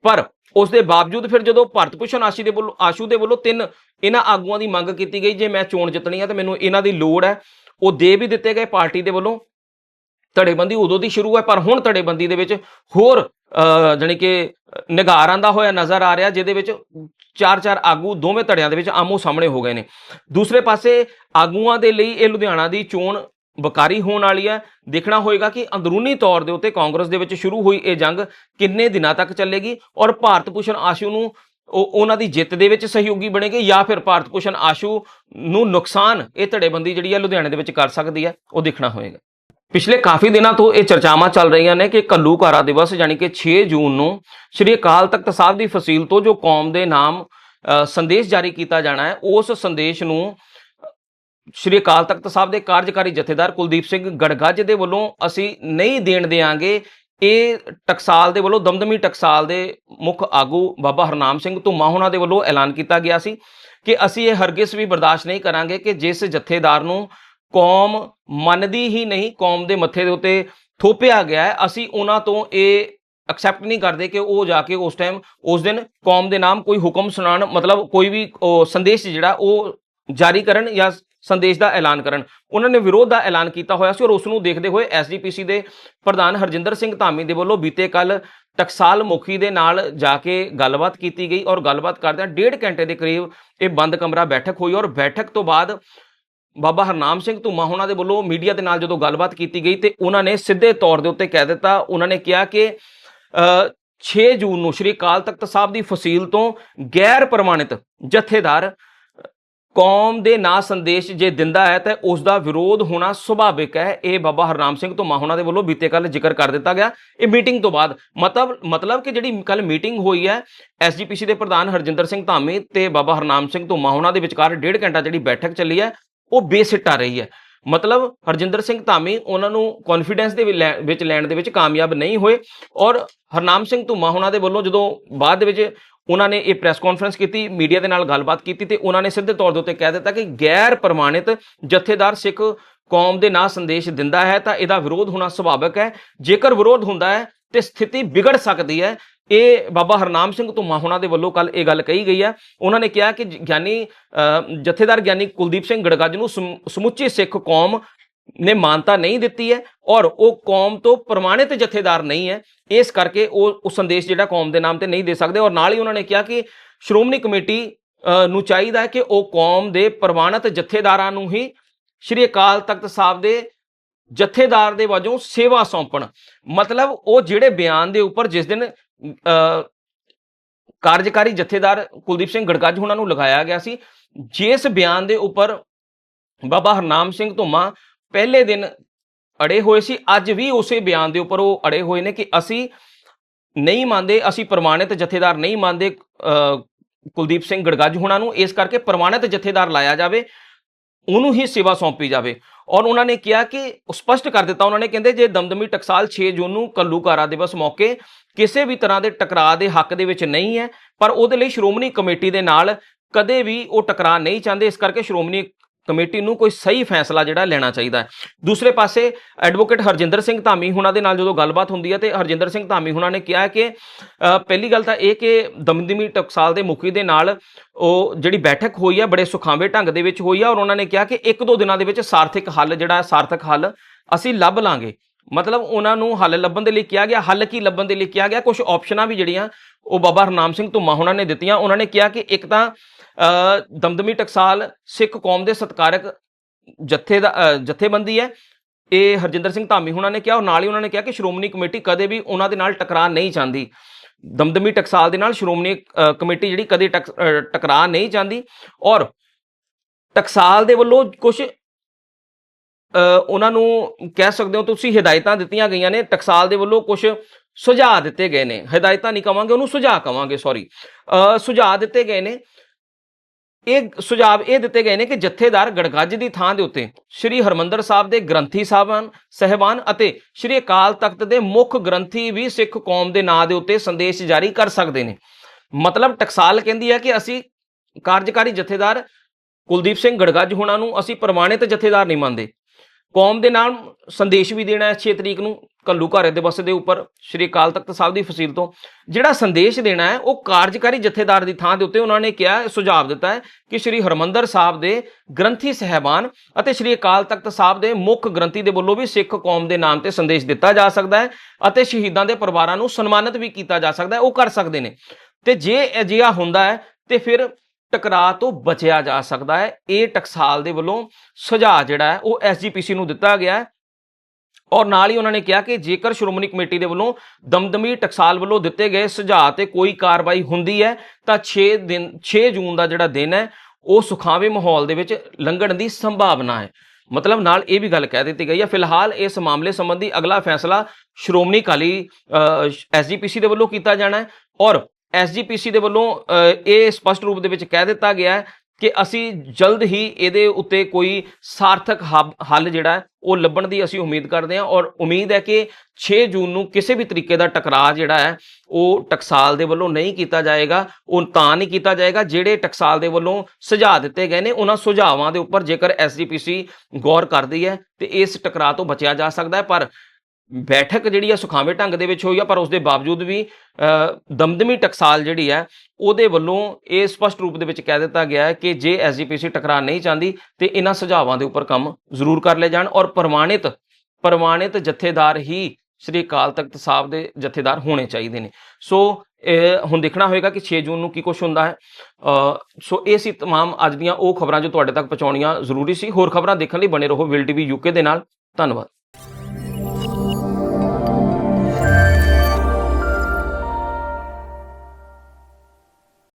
ਪਰ ਉਸ ਦੇ ਬਾਵਜੂਦ ਫਿਰ ਜਦੋਂ ਭਾਰਤ ਭੂਸ਼ਣ ਆਸ਼ੀ ਦੇ ਵੱਲੋਂ ਆਸ਼ੂ ਦੇ ਵੱਲੋਂ ਤਿੰਨ ਇਹਨਾਂ ਆਗੂਆਂ ਦੀ ਮੰਗ ਕੀਤੀ ਗਈ, ਜੇ ਮੈਂ ਚੋਣ ਜਿੱਤਣੀ ਆ ਤਾਂ ਮੈਨੂੰ ਇਹਨਾਂ ਦੀ ਲੋੜ ਹੈ। ਉਹ ਦੇ ਵੀ ਦਿੱਤੇ ਗਏ ਪਾਰਟੀ ਦੇ ਵੱਲੋਂ। ਧੜੇਬੰਦੀ ਉਦੋਂ ਦੀ ਸ਼ੁਰੂ ਹੈ, ਪਰ ਹੁਣ ਧੜੇਬੰਦੀ ਦੇ ਵਿੱਚ ਹੋਰ ਅਹ, ਜਾਣੀ ਕਿ ਨਿਗਾਰ ਆਂਦਾ ਹੋਇਆ ਨਜ਼ਰ ਆ ਰਿਹਾ ਜਿਹਦੇ ਵਿੱਚ ਚਾਰ ਚਾਰ ਆਗੂ ਦੋਵੇਂ ਧੜਿਆਂ ਦੇ ਵਿੱਚ ਆਮੋ ਸਾਹਮਣੇ ਹੋ ਗਏ ਨੇ। ਦੂਸਰੇ ਪਾਸੇ ਆਗੂਆਂ ਦੇ ਲਈ ਇਹ ਲੁਧਿਆਣਾ ਦੀ ਚੋਣ ਵਕਾਰੀ ਹੋਣ ਵਾਲੀ ਹੈ। ਦੇਖਣਾ ਹੋਏਗਾ ਕਿ ਅੰਦਰੂਨੀ ਤੌਰ ਦੇ ਉੱਤੇ ਕਾਂਗਰਸ ਦੇ ਵਿੱਚ ਸ਼ੁਰੂ ਹੋਈ ਇਹ ਜੰਗ ਕਿੰਨੇ ਦਿਨਾਂ ਤੱਕ ਚੱਲੇਗੀ ਔਰ ਭਾਰਤ ਭੂਸ਼ਣ ਆਸ਼ੂ ਨੂੰ ਉਹ ਉਹਨਾਂ ਦੀ ਜਿੱਤ ਦੇ ਵਿੱਚ ਸਹਿਯੋਗੀ ਬਣੇਗੇ ਜਾਂ ਫਿਰ ਭਾਰਤ ਭੂਸ਼ਣ ਆਸ਼ੂ ਨੂੰ ਨੁਕਸਾਨ ਇਹ ਧੜੇਬੰਦੀ ਜਿਹੜੀ ਹੈ ਲੁਧਿਆਣੇ ਦੇ ਵਿੱਚ ਕਰ ਸਕਦੀ ਹੈ ਉਹ ਦੇਖਣਾ ਹੋਏਗਾ। ਪਿਛਲੇ ਕਾਫੀ ਦਿਨਾਂ ਤੋਂ ਇਹ ਚਰਚਾਵਾਂ ਚੱਲ ਰਹੀਆਂ ਨੇ ਕਿ ਘੱਲੂਘਾਰਾ ਦਿਵਸ ਯਾਨੀ ਕਿ 6 ਜੂਨ ਨੂੰ ਸ੍ਰੀ ਅਕਾਲ ਤਖਤ ਸਾਹਿਬ ਦੀ ਫਸੀਲ ਤੋਂ ਜੋ ਕੌਮ ਦੇ ਨਾਮ ਸੰਦੇਸ਼ ਜਾਰੀ ਕੀਤਾ ਜਾਣਾ ਹੈ, ਉਸ ਸੰਦੇਸ਼ ਨੂੰ ਸ੍ਰੀ ਅਕਾਲ ਤਖਤ ਸਾਹਿਬ ਦੇ ਕਾਰਜਕਾਰੀ ਜਥੇਦਾਰ ਕੁਲਦੀਪ ਸਿੰਘ ਗੜਗੱਜ ਦੇ ਵੱਲੋਂ ਅਸੀਂ ਨਹੀਂ ਦੇਣ ਦੇਾਂਗੇ ਇਹ ਟਕਸਾਲ ਦੇ ਵੱਲੋਂ, ਦਮਦਮੀ ਟਕਸਾਲ ਦੇ ਮੁੱਖ ਆਗੂ ਬਾਬਾ ਹਰਨਾਮ ਸਿੰਘ ਧੁੰਮਾ ਹੋਣਾ ਦੇ ਵੱਲੋਂ ਐਲਾਨ ਕੀਤਾ ਗਿਆ ਸੀ ਕਿ ਅਸੀਂ ਇਹ ਹਰਗਿਸ ਵੀ ਬਰਦਾਸ਼ਤ ਨਹੀਂ ਕਰਾਂਗੇ ਕਿ ਜਿਸ ਜਥੇਦਾਰ ਨੂੰ ਕੌਮ ਮੰਨਦੀ ਹੀ ਨਹੀਂ, ਕੌਮ ਦੇ ਮੱਥੇ ਦੇ ਉੱਤੇ ਥੋਪਿਆ ਗਿਆ ਹੈ। ਅਸੀਂ ਉਹਨਾਂ ਤੋਂ ਇਹ ਐਕਸੈਪਟ ਨਹੀਂ ਕਰਦੇ ਕਿ ਉਹ ਜਾ ਕੇ ਉਸ ਟਾਈਮ ਉਸ ਦਿਨ ਕੌਮ ਦੇ ਨਾਮ ਕੋਈ ਹੁਕਮ ਸੁਣਾਉਣ, ਮਤਲਬ ਕੋਈ ਵੀ, ਉਹ ਸੰਦੇਸ਼ ਜਿਹੜਾ ਉਹ ਜਾਰੀ ਕਰਨ ਜਾਂ ਸੰਦੇਸ਼ ਦਾ ਐਲਾਨ ਕਰਨ। ਉਹਨਾਂ ਨੇ ਵਿਰੋਧ ਦਾ ਐਲਾਨ ਕੀਤਾ ਹੋਇਆ ਸੀ ਔਰ ਉਸ ਨੂੰ ਦੇਖਦੇ ਹੋਏ ਐਸਜੀਪੀਸੀ ਦੇ ਪ੍ਰਧਾਨ ਹਰਜਿੰਦਰ ਸਿੰਘ ਧਾਮੀ ਦੇ ਵੱਲੋਂ ਬੀਤੇ ਕੱਲ ਟਕਸਾਲ ਮੁਖੀ ਦੇ ਨਾਲ ਜਾ ਕੇ ਗੱਲਬਾਤ ਕੀਤੀ ਗਈ ਔਰ ਗੱਲਬਾਤ ਕਰਦਿਆਂ ਡੇਢ ਘੰਟੇ ਦੇ ਕਰੀਬ ਇਹ ਬੰਦ ਕਮਰਾ ਬੈਠਕ ਹੋਈ ਔਰ ਬੈਠਕ ਤੋਂ ਬਾਅਦ ਬਾਬਾ ਹਰਨਾਮ ਸਿੰਘ ਧੁੰਮਾ ਹੋਣਾ ਦੇ ਵੱਲੋਂ ਮੀਡੀਆ ਦੇ ਨਾਲ ਜਦੋਂ ਗੱਲਬਾਤ ਕੀਤੀ ਗਈ ਤੇ ਉਹਨਾਂ ਨੇ ਸਿੱਧੇ ਤੌਰ ਦੇ ਉੱਤੇ ਕਹਿ ਦਿੱਤਾ ਉਹਨਾਂ ਨੇ ਕਿਹਾ ਕਿ ਅ, 6 ਜੂਨ ਨੂੰ ਸ਼੍ਰੀ ਅਕਾਲ ਤਖਤ ਸਾਹਿਬ ਦੀ ਫਸੀਲ ਤੋਂ ਗੈਰ ਪ੍ਰਮਾਣਿਤ ਜਥੇਦਾਰ ਕੌਮ ਦੇ ਨਾਂ ਸੰਦੇਸ਼ ਜੇ ਦਿੰਦਾ ਹੈ ਤਾਂ ਉਸ ਦਾ ਵਿਰੋਧ ਹੋਣਾ ਸੁਭਾਵਿਕ ਹੈ। ਇਹ ਬਾਬਾ ਹਰਨਾਮ ਸਿੰਘ ਧੁੰਮਾ ਹੋਣਾ ਦੇ ਵੱਲੋਂ ਬੀਤੇ ਕੱਲ ਜ਼ਿਕਰ ਕਰ ਦਿੱਤਾ ਗਿਆ। ਇਹ ਮੀਟਿੰਗ ਤੋਂ ਬਾਅਦ ਮਤਲਬ ਮਤਲਬ ਕਿ ਜਿਹੜੀ ਕੱਲ ਮੀਟਿੰਗ ਹੋਈ ਹੈ ਐਸਜੀਪੀਸੀ ਦੇ ਪ੍ਰਧਾਨ ਹਰਜਿੰਦਰ ਸਿੰਘ ਧਾਮੀ ਤੇ ਬਾਬਾ ਹਰਨਾਮ ਸਿੰਘ ਧੁੰਮਾ ਹੋਣਾ ਦੇ ਵਿਚਕਾਰ ਡੇਢ ਘੰਟਾ ਜਿਹੜੀ ਬੈਠਕ ਚੱਲੀ ਹੈ ਉਹ ਬੇਸਿੱਟ ਆ ਰਹੀ ਹੈ। ਮਤਲਬ ਹਰਜਿੰਦਰ ਸਿੰਘ ਧਾਮੀ ਉਹਨਾਂ ਨੂੰ ਕੌਨਫੀਡੈਂਸ ਦੇ ਵਿੱਚ ਲੈ- ਵਿੱਚ ਲੈਣ ਦੇ ਵਿੱਚ ਕਾਮਯਾਬ ਨਹੀਂ ਹੋਏ ਔਰ ਹਰਨਾਮ ਸਿੰਘ ਧੁੰਮਾ ਉਹਨਾਂ ਦੇ ਵੱਲੋਂ ਜਦੋਂ ਬਾਅਦ ਦੇ ਵਿੱਚ ਉਹਨਾਂ ਨੇ ਇਹ ਪ੍ਰੈਸ ਕਾਨਫਰੰਸ ਕੀਤੀ ਮੀਡੀਆ ਦੇ ਨਾਲ ਗੱਲਬਾਤ ਕੀਤੀ ਤੇ ਉਹਨਾਂ ਨੇ ਸਿੱਧੇ ਤੌਰ ਦੇ ਉੱਤੇ ਕਹਿ ਦਿੱਤਾ ਕਿ ਗੈਰ ਪ੍ਰਮਾਣਿਤ ਜਥੇਦਾਰ ਸਿੱਖ ਕੌਮ ਦੇ ਨਾਂ ਸੰਦੇਸ਼ ਦਿੰਦਾ ਹੈ ਤਾਂ ਇਹਦਾ ਵਿਰੋਧ ਹੋਣਾ ਸੁਭਾਵਿਕ ਹੈ। ਜੇਕਰ ਵਿਰੋਧ ਹੁੰਦਾ ਹੈ ਤੇ ਸਥਿਤੀ ਵਿਗੜ ਸਕਦੀ ਹੈ ਇਹ ਬਾਬਾ ਹਰਨਾਮ ਸਿੰਘ ਧੁੰਮਾ ਹੋਣਾ ਦੇ ਵੱਲੋਂ ਕੱਲ ਇਹ ਗੱਲ ਕਹੀ ਗਈ ਹੈ ਉਹਨਾਂ ਨੇ ਕਿਹਾ ਕਿ ਗਿਆਨੀ ਜਥੇਦਾਰ ਗਿਆਨੀ ਕੁਲਦੀਪ ਸਿੰਘ ਗੜਗੱਜ ਨੂੰ ਸਮੁ- ਸਮੁੱਚੀ ਸਿੱਖ ਕੌਮ ਨੇ ਮਾਨਤਾ ਨਹੀਂ ਦਿੱਤੀ ਹੈ ਔਰ ਉਹ ਕੌਮ ਤੋਂ ਪ੍ਰਮਾਣਿਤ ਜਥੇਦਾਰ ਨਹੀਂ ਹੈ। ਇਸ ਕਰਕੇ ਉਹ ਉਹ ਸੰਦੇਸ਼ ਜਿਹੜਾ ਕੌਮ ਦੇ ਨਾਮ ਤੇ ਨਹੀਂ ਦੇ ਸਕਦੇ ਔਰ ਨਾਲ ਹੀ ਉਹਨਾਂ ਨੇ ਕਿਹਾ ਕਿ ਸ਼੍ਰੋਮਣੀ ਕਮੇਟੀ ਅ, ਨੂੰ ਚਾਹੀਦਾ ਹੈ ਕਿ ਉਹ ਕੌਮ ਦੇ ਪ੍ਰਮਾਣਿਤ ਜਥੇਦਾਰਾਂ ਨੂੰ ਹੀ ਸ਼੍ਰੀ ਅਕਾਲ ਤਖਤ ਸਾਹਿਬ ਦੇ ਜਥੇਦਾਰ ਦੇ ਵਜੋਂ ਸੇਵਾ ਸੌਂਪਣ। ਮਤਲਬ ਉਹ ਜਿਹੜੇ ਬਿਆਨ ਦੇ ਉੱਪਰ ਜਿਸ ਦਿਨ ਕਾਰਜਕਾਰੀ ਜਥੇਦਾਰ ਕੁਲਦੀਪ ਸਿੰਘ ਗੜਗੱਜ ਉਹਨਾਂ ਨੂੰ ਲਗਾਇਆ ਗਿਆ ਸੀ ਜਿਸ ਬਿਆਨ ਦੇ ਉੱਪਰ ਬਾਬਾ ਹਰਨਾਮ ਸਿੰਘ ਧੁੰਮਾ ਪਹਿਲੇ ਦਿਨ ਅੜੇ ਹੋਏ ਸੀ ਅੱਜ ਵੀ ਉਸੇ ਬਿਆਨ ਦੇ ਉੱਪਰ ਉਹ ਅੜੇ ਹੋਏ ਨੇ ਕਿ ਅਸੀਂ ਨਹੀਂ ਮੰਨਦੇ ਅਸੀਂ ਪ੍ਰਮਾਣਿਤ ਜਥੇਦਾਰ ਨਹੀਂ ਮੰਨਦੇ ਅ, ਕੁਲਦੀਪ ਸਿੰਘ ਗੜਗੱਜ ਹੁਣਾਂ ਨੂੰ ਇਸ ਕਰਕੇ ਪ੍ਰਮਾਣਿਤ ਜਥੇਦਾਰ ਲਾਇਆ ਜਾਵੇ ਉਹਨੂੰ ਹੀ ਸੇਵਾ ਸੌਂਪੀ ਜਾਵੇ। ਔਰ ਉਹਨਾਂ ਨੇ ਕਿਹਾ ਕਿ ਉਹ ਸਪਸ਼ਟ ਕਰ ਦਿੱਤਾ, ਉਹਨਾਂ ਨੇ ਕਹਿੰਦੇ ਜੇ ਦਮਦਮੀ ਟਕਸਾਲ 6 ਜੂਨ ਨੂੰ ਕੱਲੂਕਾਰਾ ਦਿਵਸ ਮੌਕੇ ਕਿਸੇ ਵੀ ਤਰ੍ਹਾਂ ਦੇ ਟਕਰਾਅ ਦੇ ਹੱਕ ਦੇ ਵਿੱਚ ਨਹੀਂ ਹੈ, ਪਰ ਉਹਦੇ ਲਈ ਸ਼੍ਰੋਮਣੀ ਕਮੇਟੀ ਦੇ ਨਾਲ ਕਦੇ ਵੀ ਉਹ ਟਕਰਾਅ ਨਹੀਂ ਚਾਹੁੰਦੇ, ਇਸ ਕਰਕੇ ਸ਼੍ਰੋਮਣੀ ਕਮੇਟੀ ਨੂੰ ਕੋਈ ਸਹੀ ਫੈਸਲਾ ਜਿਹੜਾ ਲੈਣਾ ਚਾਹੀਦਾ ਹੈ। ਦੂਸਰੇ ਪਾਸੇ ਐਡਵੋਕੇਟ ਹਰਜਿੰਦਰ ਸਿੰਘ ਧਾਮੀ ਹੁਣਾਂ ਦੇ ਨਾਲ ਜਦੋਂ ਗੱਲਬਾਤ ਹੁੰਦੀ ਹੈ ਤੇ ਹਰਜਿੰਦਰ ਸਿੰਘ ਧਾਮੀ ਹੁਣਾਂ ਨੇ ਕਿਹਾ ਕਿ ਪਹਿਲੀ ਗੱਲ ਤਾਂ ਇਹ ਕਿ ਦਮਦਮੀ ਟਕਸਾਲ ਦੇ ਮੁਖੀ ਦੇ ਨਾਲ ਉਹ ਜਿਹੜੀ ਬੈਠਕ ਹੋਈ ਹੈ ਬੜੇ ਸੁਖਾਵੇਂ ਢੰਗ ਦੇ ਵਿੱਚ ਹੋਈ ਹੈ ਔਰ ਉਹਨਾਂ ਨੇ ਕਿਹਾ ਕਿ ਇੱਕ ਦੋ ਦਿਨਾਂ ਦੇ ਵਿੱਚ ਸਾਰਥਿਕ ਹੱਲ ਜਿਹੜਾ ਸਾਰਥਕ ਹੱਲ ਅਸੀਂ ਲੱਭ ਲਾਂਗੇ। ਮਤਲਬ ਉਹਨਾਂ ਨੂੰ ਹੱਲ ਲੱਭਣ ਦੇ ਲਈ ਕਿਹਾ ਗਿਆ, ਹੱਲ ਕੀ ਲੱਭਣ ਦੇ ਲਈ ਕਿਹਾ ਗਿਆ? ਕੁਝ ਆਪਸ਼ਨਾਂ ਵੀ ਜਿਹੜੀਆਂ ਉਹ ਬਾਬਾ ਹਰਨਾਮ ਸਿੰਘ ਧੁੰਮਾ ਉਹਨਾਂ ਨੇ ਦਿੱਤੀਆਂ। ਉਹਨਾਂ ਨੇ ਕਿਹਾ ਕਿ ਇੱਕ ਤਾਂ ਦਮਦਮੀ ਟਕਸਾਲ ਸਿੱਖ ਕੌਮ ਦੇ ਸਤਕਾਰਕ ਜਥੇ ਦਾ ਜਥੇਬੰਦੀ ਹੈ। ਇਹ ਹਰਜਿੰਦਰ ਸਿੰਘ ਧਾਮੀ ਉਹਨਾਂ ਨੇ ਕਿਹਾ ਔਰ ਨਾਲ ਹੀ ਉਹਨਾਂ ਨੇ ਕਿਹਾ ਕਿ ਸ਼੍ਰੋਮਣੀ ਕਮੇਟੀ ਕਦੇ ਵੀ ਉਹਨਾਂ ਦੇ ਨਾਲ ਟਕਰਾਅ ਨਹੀਂ ਚਾਹੁੰਦੀ। ਦਮਦਮੀ ਟਕਸਾਲ ਦੇ ਨਾਲ ਸ਼੍ਰੋਮਣੀ ਕਮੇਟੀ ਜਿਹੜੀ ਕਦੇ ਟਕ- ਟਕਰਾਅ ਨਹੀਂ ਚਾਹੁੰਦੀ। ਔਰ ਟਕਸਾਲ ਦੇ ਵੱਲੋਂ ਕੁਝ ਉਹਨਾਂ ਨੂੰ ਕਹਿ ਸਕਦੇ ਹੋ ਤੁਸੀਂ ਹਦਾਇਤਾਂ ਦਿੱਤੀਆਂ ਗਈਆਂ ਨੇ, ਟਕਸਾਲ ਦੇ ਵੱਲੋਂ ਕੁਝ ਸੁਝਾਅ ਦਿੱਤੇ ਗਏ ਨੇ। ਹਦਾਇਤਾਂ ਨਹੀਂ ਕਵਾਂਗੇ, ਉਹਨੂੰ ਸੁਝਾਅ ਕਵਾਂਗੇ ਸੌਰੀ ਸੁਝਾਅ ਦਿੱਤੇ ਗਏ ਨੇ। ਇਹ ਸੁਝਾਅ ਇਹ ਦਿੱਤੇ ਗਏ ਨੇ ਕਿ ਜਥੇਦਾਰ ਗੜਗੱਜ ਦੀ ਥਾਂ ਦੇ ਉੱਤੇ ਸ੍ਰੀ ਹਰਮੰਦਰ ਸਾਹਿਬ ਦੇ ਗ੍ਰੰਥੀ ਸਾਹਿਬਾਨ, ਸਹਿਬਾਨ ਅਤੇ ਸ੍ਰੀ ਅਕਾਲ ਤਖਤ ਦੇ ਮੁੱਖ ਗ੍ਰੰਥੀ ਵੀ ਸਿੱਖ ਕੌਮ ਦੇ ਨਾਂ ਦੇ ਉੱਤੇ ਸੰਦੇਸ਼ ਜਾਰੀ ਕਰ ਸਕਦੇ ਨੇ। ਮਤਲਬ ਟਕਸਾਲ ਕਹਿੰਦੀ ਹੈ ਕਿ ਅਸੀਂ ਕਾਰਜਕਾਰੀ ਜਥੇਦਾਰ ਕੁਲਦੀਪ ਸਿੰਘ ਗੜਗੱਜ ਹੋਣਾ ਨੂੰ ਅਸੀਂ ਪ੍ਰਮਾਣਿਤ ਜਥੇਦਾਰ ਨਹੀਂ ਮੰਨਦੇ। ਕੌਮ ਦੇ ਨਾਲ ਸੰਦੇਸ਼ ਵੀ ਦੇਣਾ ਹੈ 6 ਤਰੀਕ ਨੂੰ ਕੱਲੂ ਘਾਰੇ ਦੇ ਬਸ ਦੇ ਉੱਪਰ, ਸ਼੍ਰੀ ਅਕਾਲ ਤਖਤ ਸਾਹਿਬ ਦੀ ਫਸੀਲ ਤੋਂ। ਜਿਹੜਾ ਸੰਦੇਸ਼ ਦੇਣਾ ਹੈ, ਉਹ ਕਾਰਜਕਾਰੀ ਜਥੇਦਾਰ ਦੀ ਥਾਂ ਦੇ ਉੱਤੇ ਉਹਨਾਂ ਨੇ ਕਿਹਾ ਸੁਝਾਅ ਦਿੱਤਾ ਹੈ ਕਿ ਸ਼੍ਰੀ ਹਰਮੰਦਰ ਸਾਹਿਬ ਦੇ ਗ੍ਰੰਥੀ ਸਹਿਬਾਨ ਅਤੇ ਸ਼੍ਰੀ ਅਕਾਲ ਤਖਤ ਸਾਹਿਬ ਦੇ ਮੁੱਖ ਗ੍ਰੰਥੀ ਦੇ ਵੱਲੋਂ ਵੀ ਸਿੱਖ ਕੌਮ ਦੇ ਨਾਮ ਤੇ ਸੰਦੇਸ਼ ਦਿੱਤਾ ਜਾ ਸਕਦਾ ਹੈ ਅਤੇ ਸ਼ਹੀਦਾਂ ਦੇ ਪਰਿਵਾਰਾਂ ਨੂੰ ਸਨਮਾਨਿਤ ਵੀ ਕੀਤਾ ਜਾ ਸਕਦਾ ਹੈ, ਉਹ ਕਰ ਸਕਦੇ ਨੇ। ਤੇ ਜੇ ਅਜਿਹਾ ਹੁੰਦਾ ਹੈ, ਤੇ ਫਿਰ ਟਕਰਾਅ ਤੋਂ ਬਚਿਆ ਜਾ ਸਕਦਾ ਹੈ। ਇਹ ਟਕਸਾਲ ਦੇ ਵੱਲੋਂ ਸੁਝਾਅ ਜਿਹੜਾ ਹੈ, ਉਹ ਐਸਜੀਪੀਸੀ ਨੂੰ ਦਿੱਤਾ ਗਿਆ ਹੈ। ਔਰ ਨਾਲ ਹੀ ਉਹਨਾਂ ਨੇ ਕਿਹਾ ਕਿ ਜੇਕਰ ਸ਼੍ਰੋਮਣੀ ਕਮੇਟੀ ਦੇ ਵੱਲੋਂ ਦਮਦਮੀ ਟਕਸਾਲ ਵੱਲੋਂ ਦਿੱਤੇ ਗਏ ਸੁਝਾਅ ਤੇ ਕੋਈ ਕਾਰਵਾਈ ਹੁੰਦੀ ਹੈ, ਤਾਂ 6 ਦਿਨ 6 ਜੂਨ ਦਾ ਜਿਹੜਾ ਦਿਨ ਹੈ, ਉਹ ਸੁਖਾਵੇਂ ਮਾਹੌਲ ਦੇ ਵਿੱਚ ਲੰਘਣ ਦੀ ਸੰਭਾਵਨਾ ਹੈ। ਮਤਲਬ ਨਾਲ ਇਹ ਵੀ ਗੱਲ ਕਹਿ ਦਿੱਤੀ ਗਈ ਹੈ, ਫਿਲਹਾਲ ਇਸ ਮਾਮਲੇ ਸੰਬੰਧੀ ਅਗਲਾ ਫੈਸਲਾ ਸ਼੍ਰੋਮਣੀ ਅਕਾਲੀ ਐਸਜੀਪੀਸੀ ਦੇ ਵੱਲੋਂ ਕੀਤਾ ਜਾਣਾ ਹੈ। ਔਰ ਐਸਜੀਪੀਸੀ ਦੇ ਵੱਲੋਂ ਇਹ ਸਪਸ਼ਟ ਰੂਪ ਦੇ ਵਿੱਚ ਕਹਿ ਦਿੱਤਾ ਗਿਆ ਹੈ ਕਿ ਅਸੀਂ ਜਲਦ ਹੀ ਇਹਦੇ ਉੱਤੇ ਕੋਈ ਸਾਰਥਕ ਹੱਬ- ਹੱਲ ਜਿਹੜਾ ਉਹ ਲੱਭਣ ਦੀ ਅਸੀਂ ਉਮੀਦ ਕਰਦੇ ਹਾਂ ਔਰ ਉਮੀਦ ਹੈ ਕਿ 6 ਜੂਨ ਨੂੰ ਕਿਸੇ ਵੀ ਤਰੀਕੇ ਦਾ ਟਕਰਾਅ ਜਿਹੜਾ ਹੈ, ਉਹ ਟਕਸਾਲ ਦੇ ਵੱਲੋਂ ਨਹੀਂ ਕੀਤਾ ਜਾਏਗਾ, ਉਹ ਤਾਂ ਨਹੀਂ ਕੀਤਾ ਜਾਏਗਾ, ਜਿਹੜੇ ਟਕਸਾਲ ਦੇ ਵੱਲੋਂ ਸੁਝਾਅ ਦਿੱਤੇ ਗਏ ਨੇ, ਉਹਨਾਂ ਸੁਝਾਵਾਂ ਦੇ ਉੱਪਰ ਜੇਕਰ ਐਸਜੀਪੀਸੀ ਗੌਰ ਕਰਦੀ ਹੈ, ਤੇ ਇਸ ਟਕਰਾਅ ਤੋਂ ਬਚਿਆ ਜਾ ਸਕਦਾ ਹੈ, ਪਰ ਬੈਠਕ ਜਿਹੜੀ ਹੈ ਸੁਖਾਵੇਂ ਢੰਗ ਦੇ ਵਿੱਚ ਹੋਈ ਆ ਪਰ ਉਸ ਦੇ ਬਾਵਜੂਦ ਵੀ ਅ, ਦਮਦਮੀ ਟਕਸਾਲ ਜਿਹੜੀ ਹੈ ਉਹਦੇ ਵੱਲੋਂ ਇਹ ਸਪਸ਼ਟ ਰੂਪ ਦੇ ਵਿੱਚ ਕਹਿ ਦਿੱਤਾ ਗਿਆ ਹੈ ਕਿ ਜੇ ਐਸਜੀਪੀਸੀ ਟਕਰਾਅ ਨਹੀਂ ਚਾਹੁੰਦੀ ਤੇ ਇਹਨਾਂ ਸੁਝਾਵਾਂ ਦੇ ਉੱਪਰ ਕੰਮ ਜ਼ਰੂਰ ਕਰ ਲਏ ਜਾਣ ਔਰ ਪ੍ਰਮਾਣਿਤ ਪ੍ਰਮਾਣਿਤ ਜਥੇਦਾਰ ਹੀ ਸ੍ਰੀ ਅਕਾਲ ਤਖਤ ਸਾਹਿਬ ਦੇ ਜਥੇਦਾਰ ਹੋਣੇ ਚਾਹੀਦੇ ਨੇ ਸੋ ਇਹ ਹੁਣ ਦੇਖਣਾ ਹੋਏਗਾ ਕਿ 6 ਜੂਨ ਨੂੰ ਕੀ ਕੁਝ ਹੁੰਦਾ ਹੈ ਅ, ਸੋ ਇਹ ਸੀ तमाम ਅੱਜ ਦੀਆਂ ਉਹ ਖਬਰਾਂ ਜੋ ਤੁਹਾਡੇ ਤੱਕ ਪਹੁੰਚਾਉਣੀਆਂ ਜ਼ਰੂਰੀ ਸੀ ਹੋਰ ਖਬਰਾਂ ਦੇਖਣ ਲਈ ਬਣੇ ਰਹੋ ਵਿਲ ਟੀਵੀ ਯੂਕੇ ਦੇ ਨਾਲ ਧੰਨਵਾਦ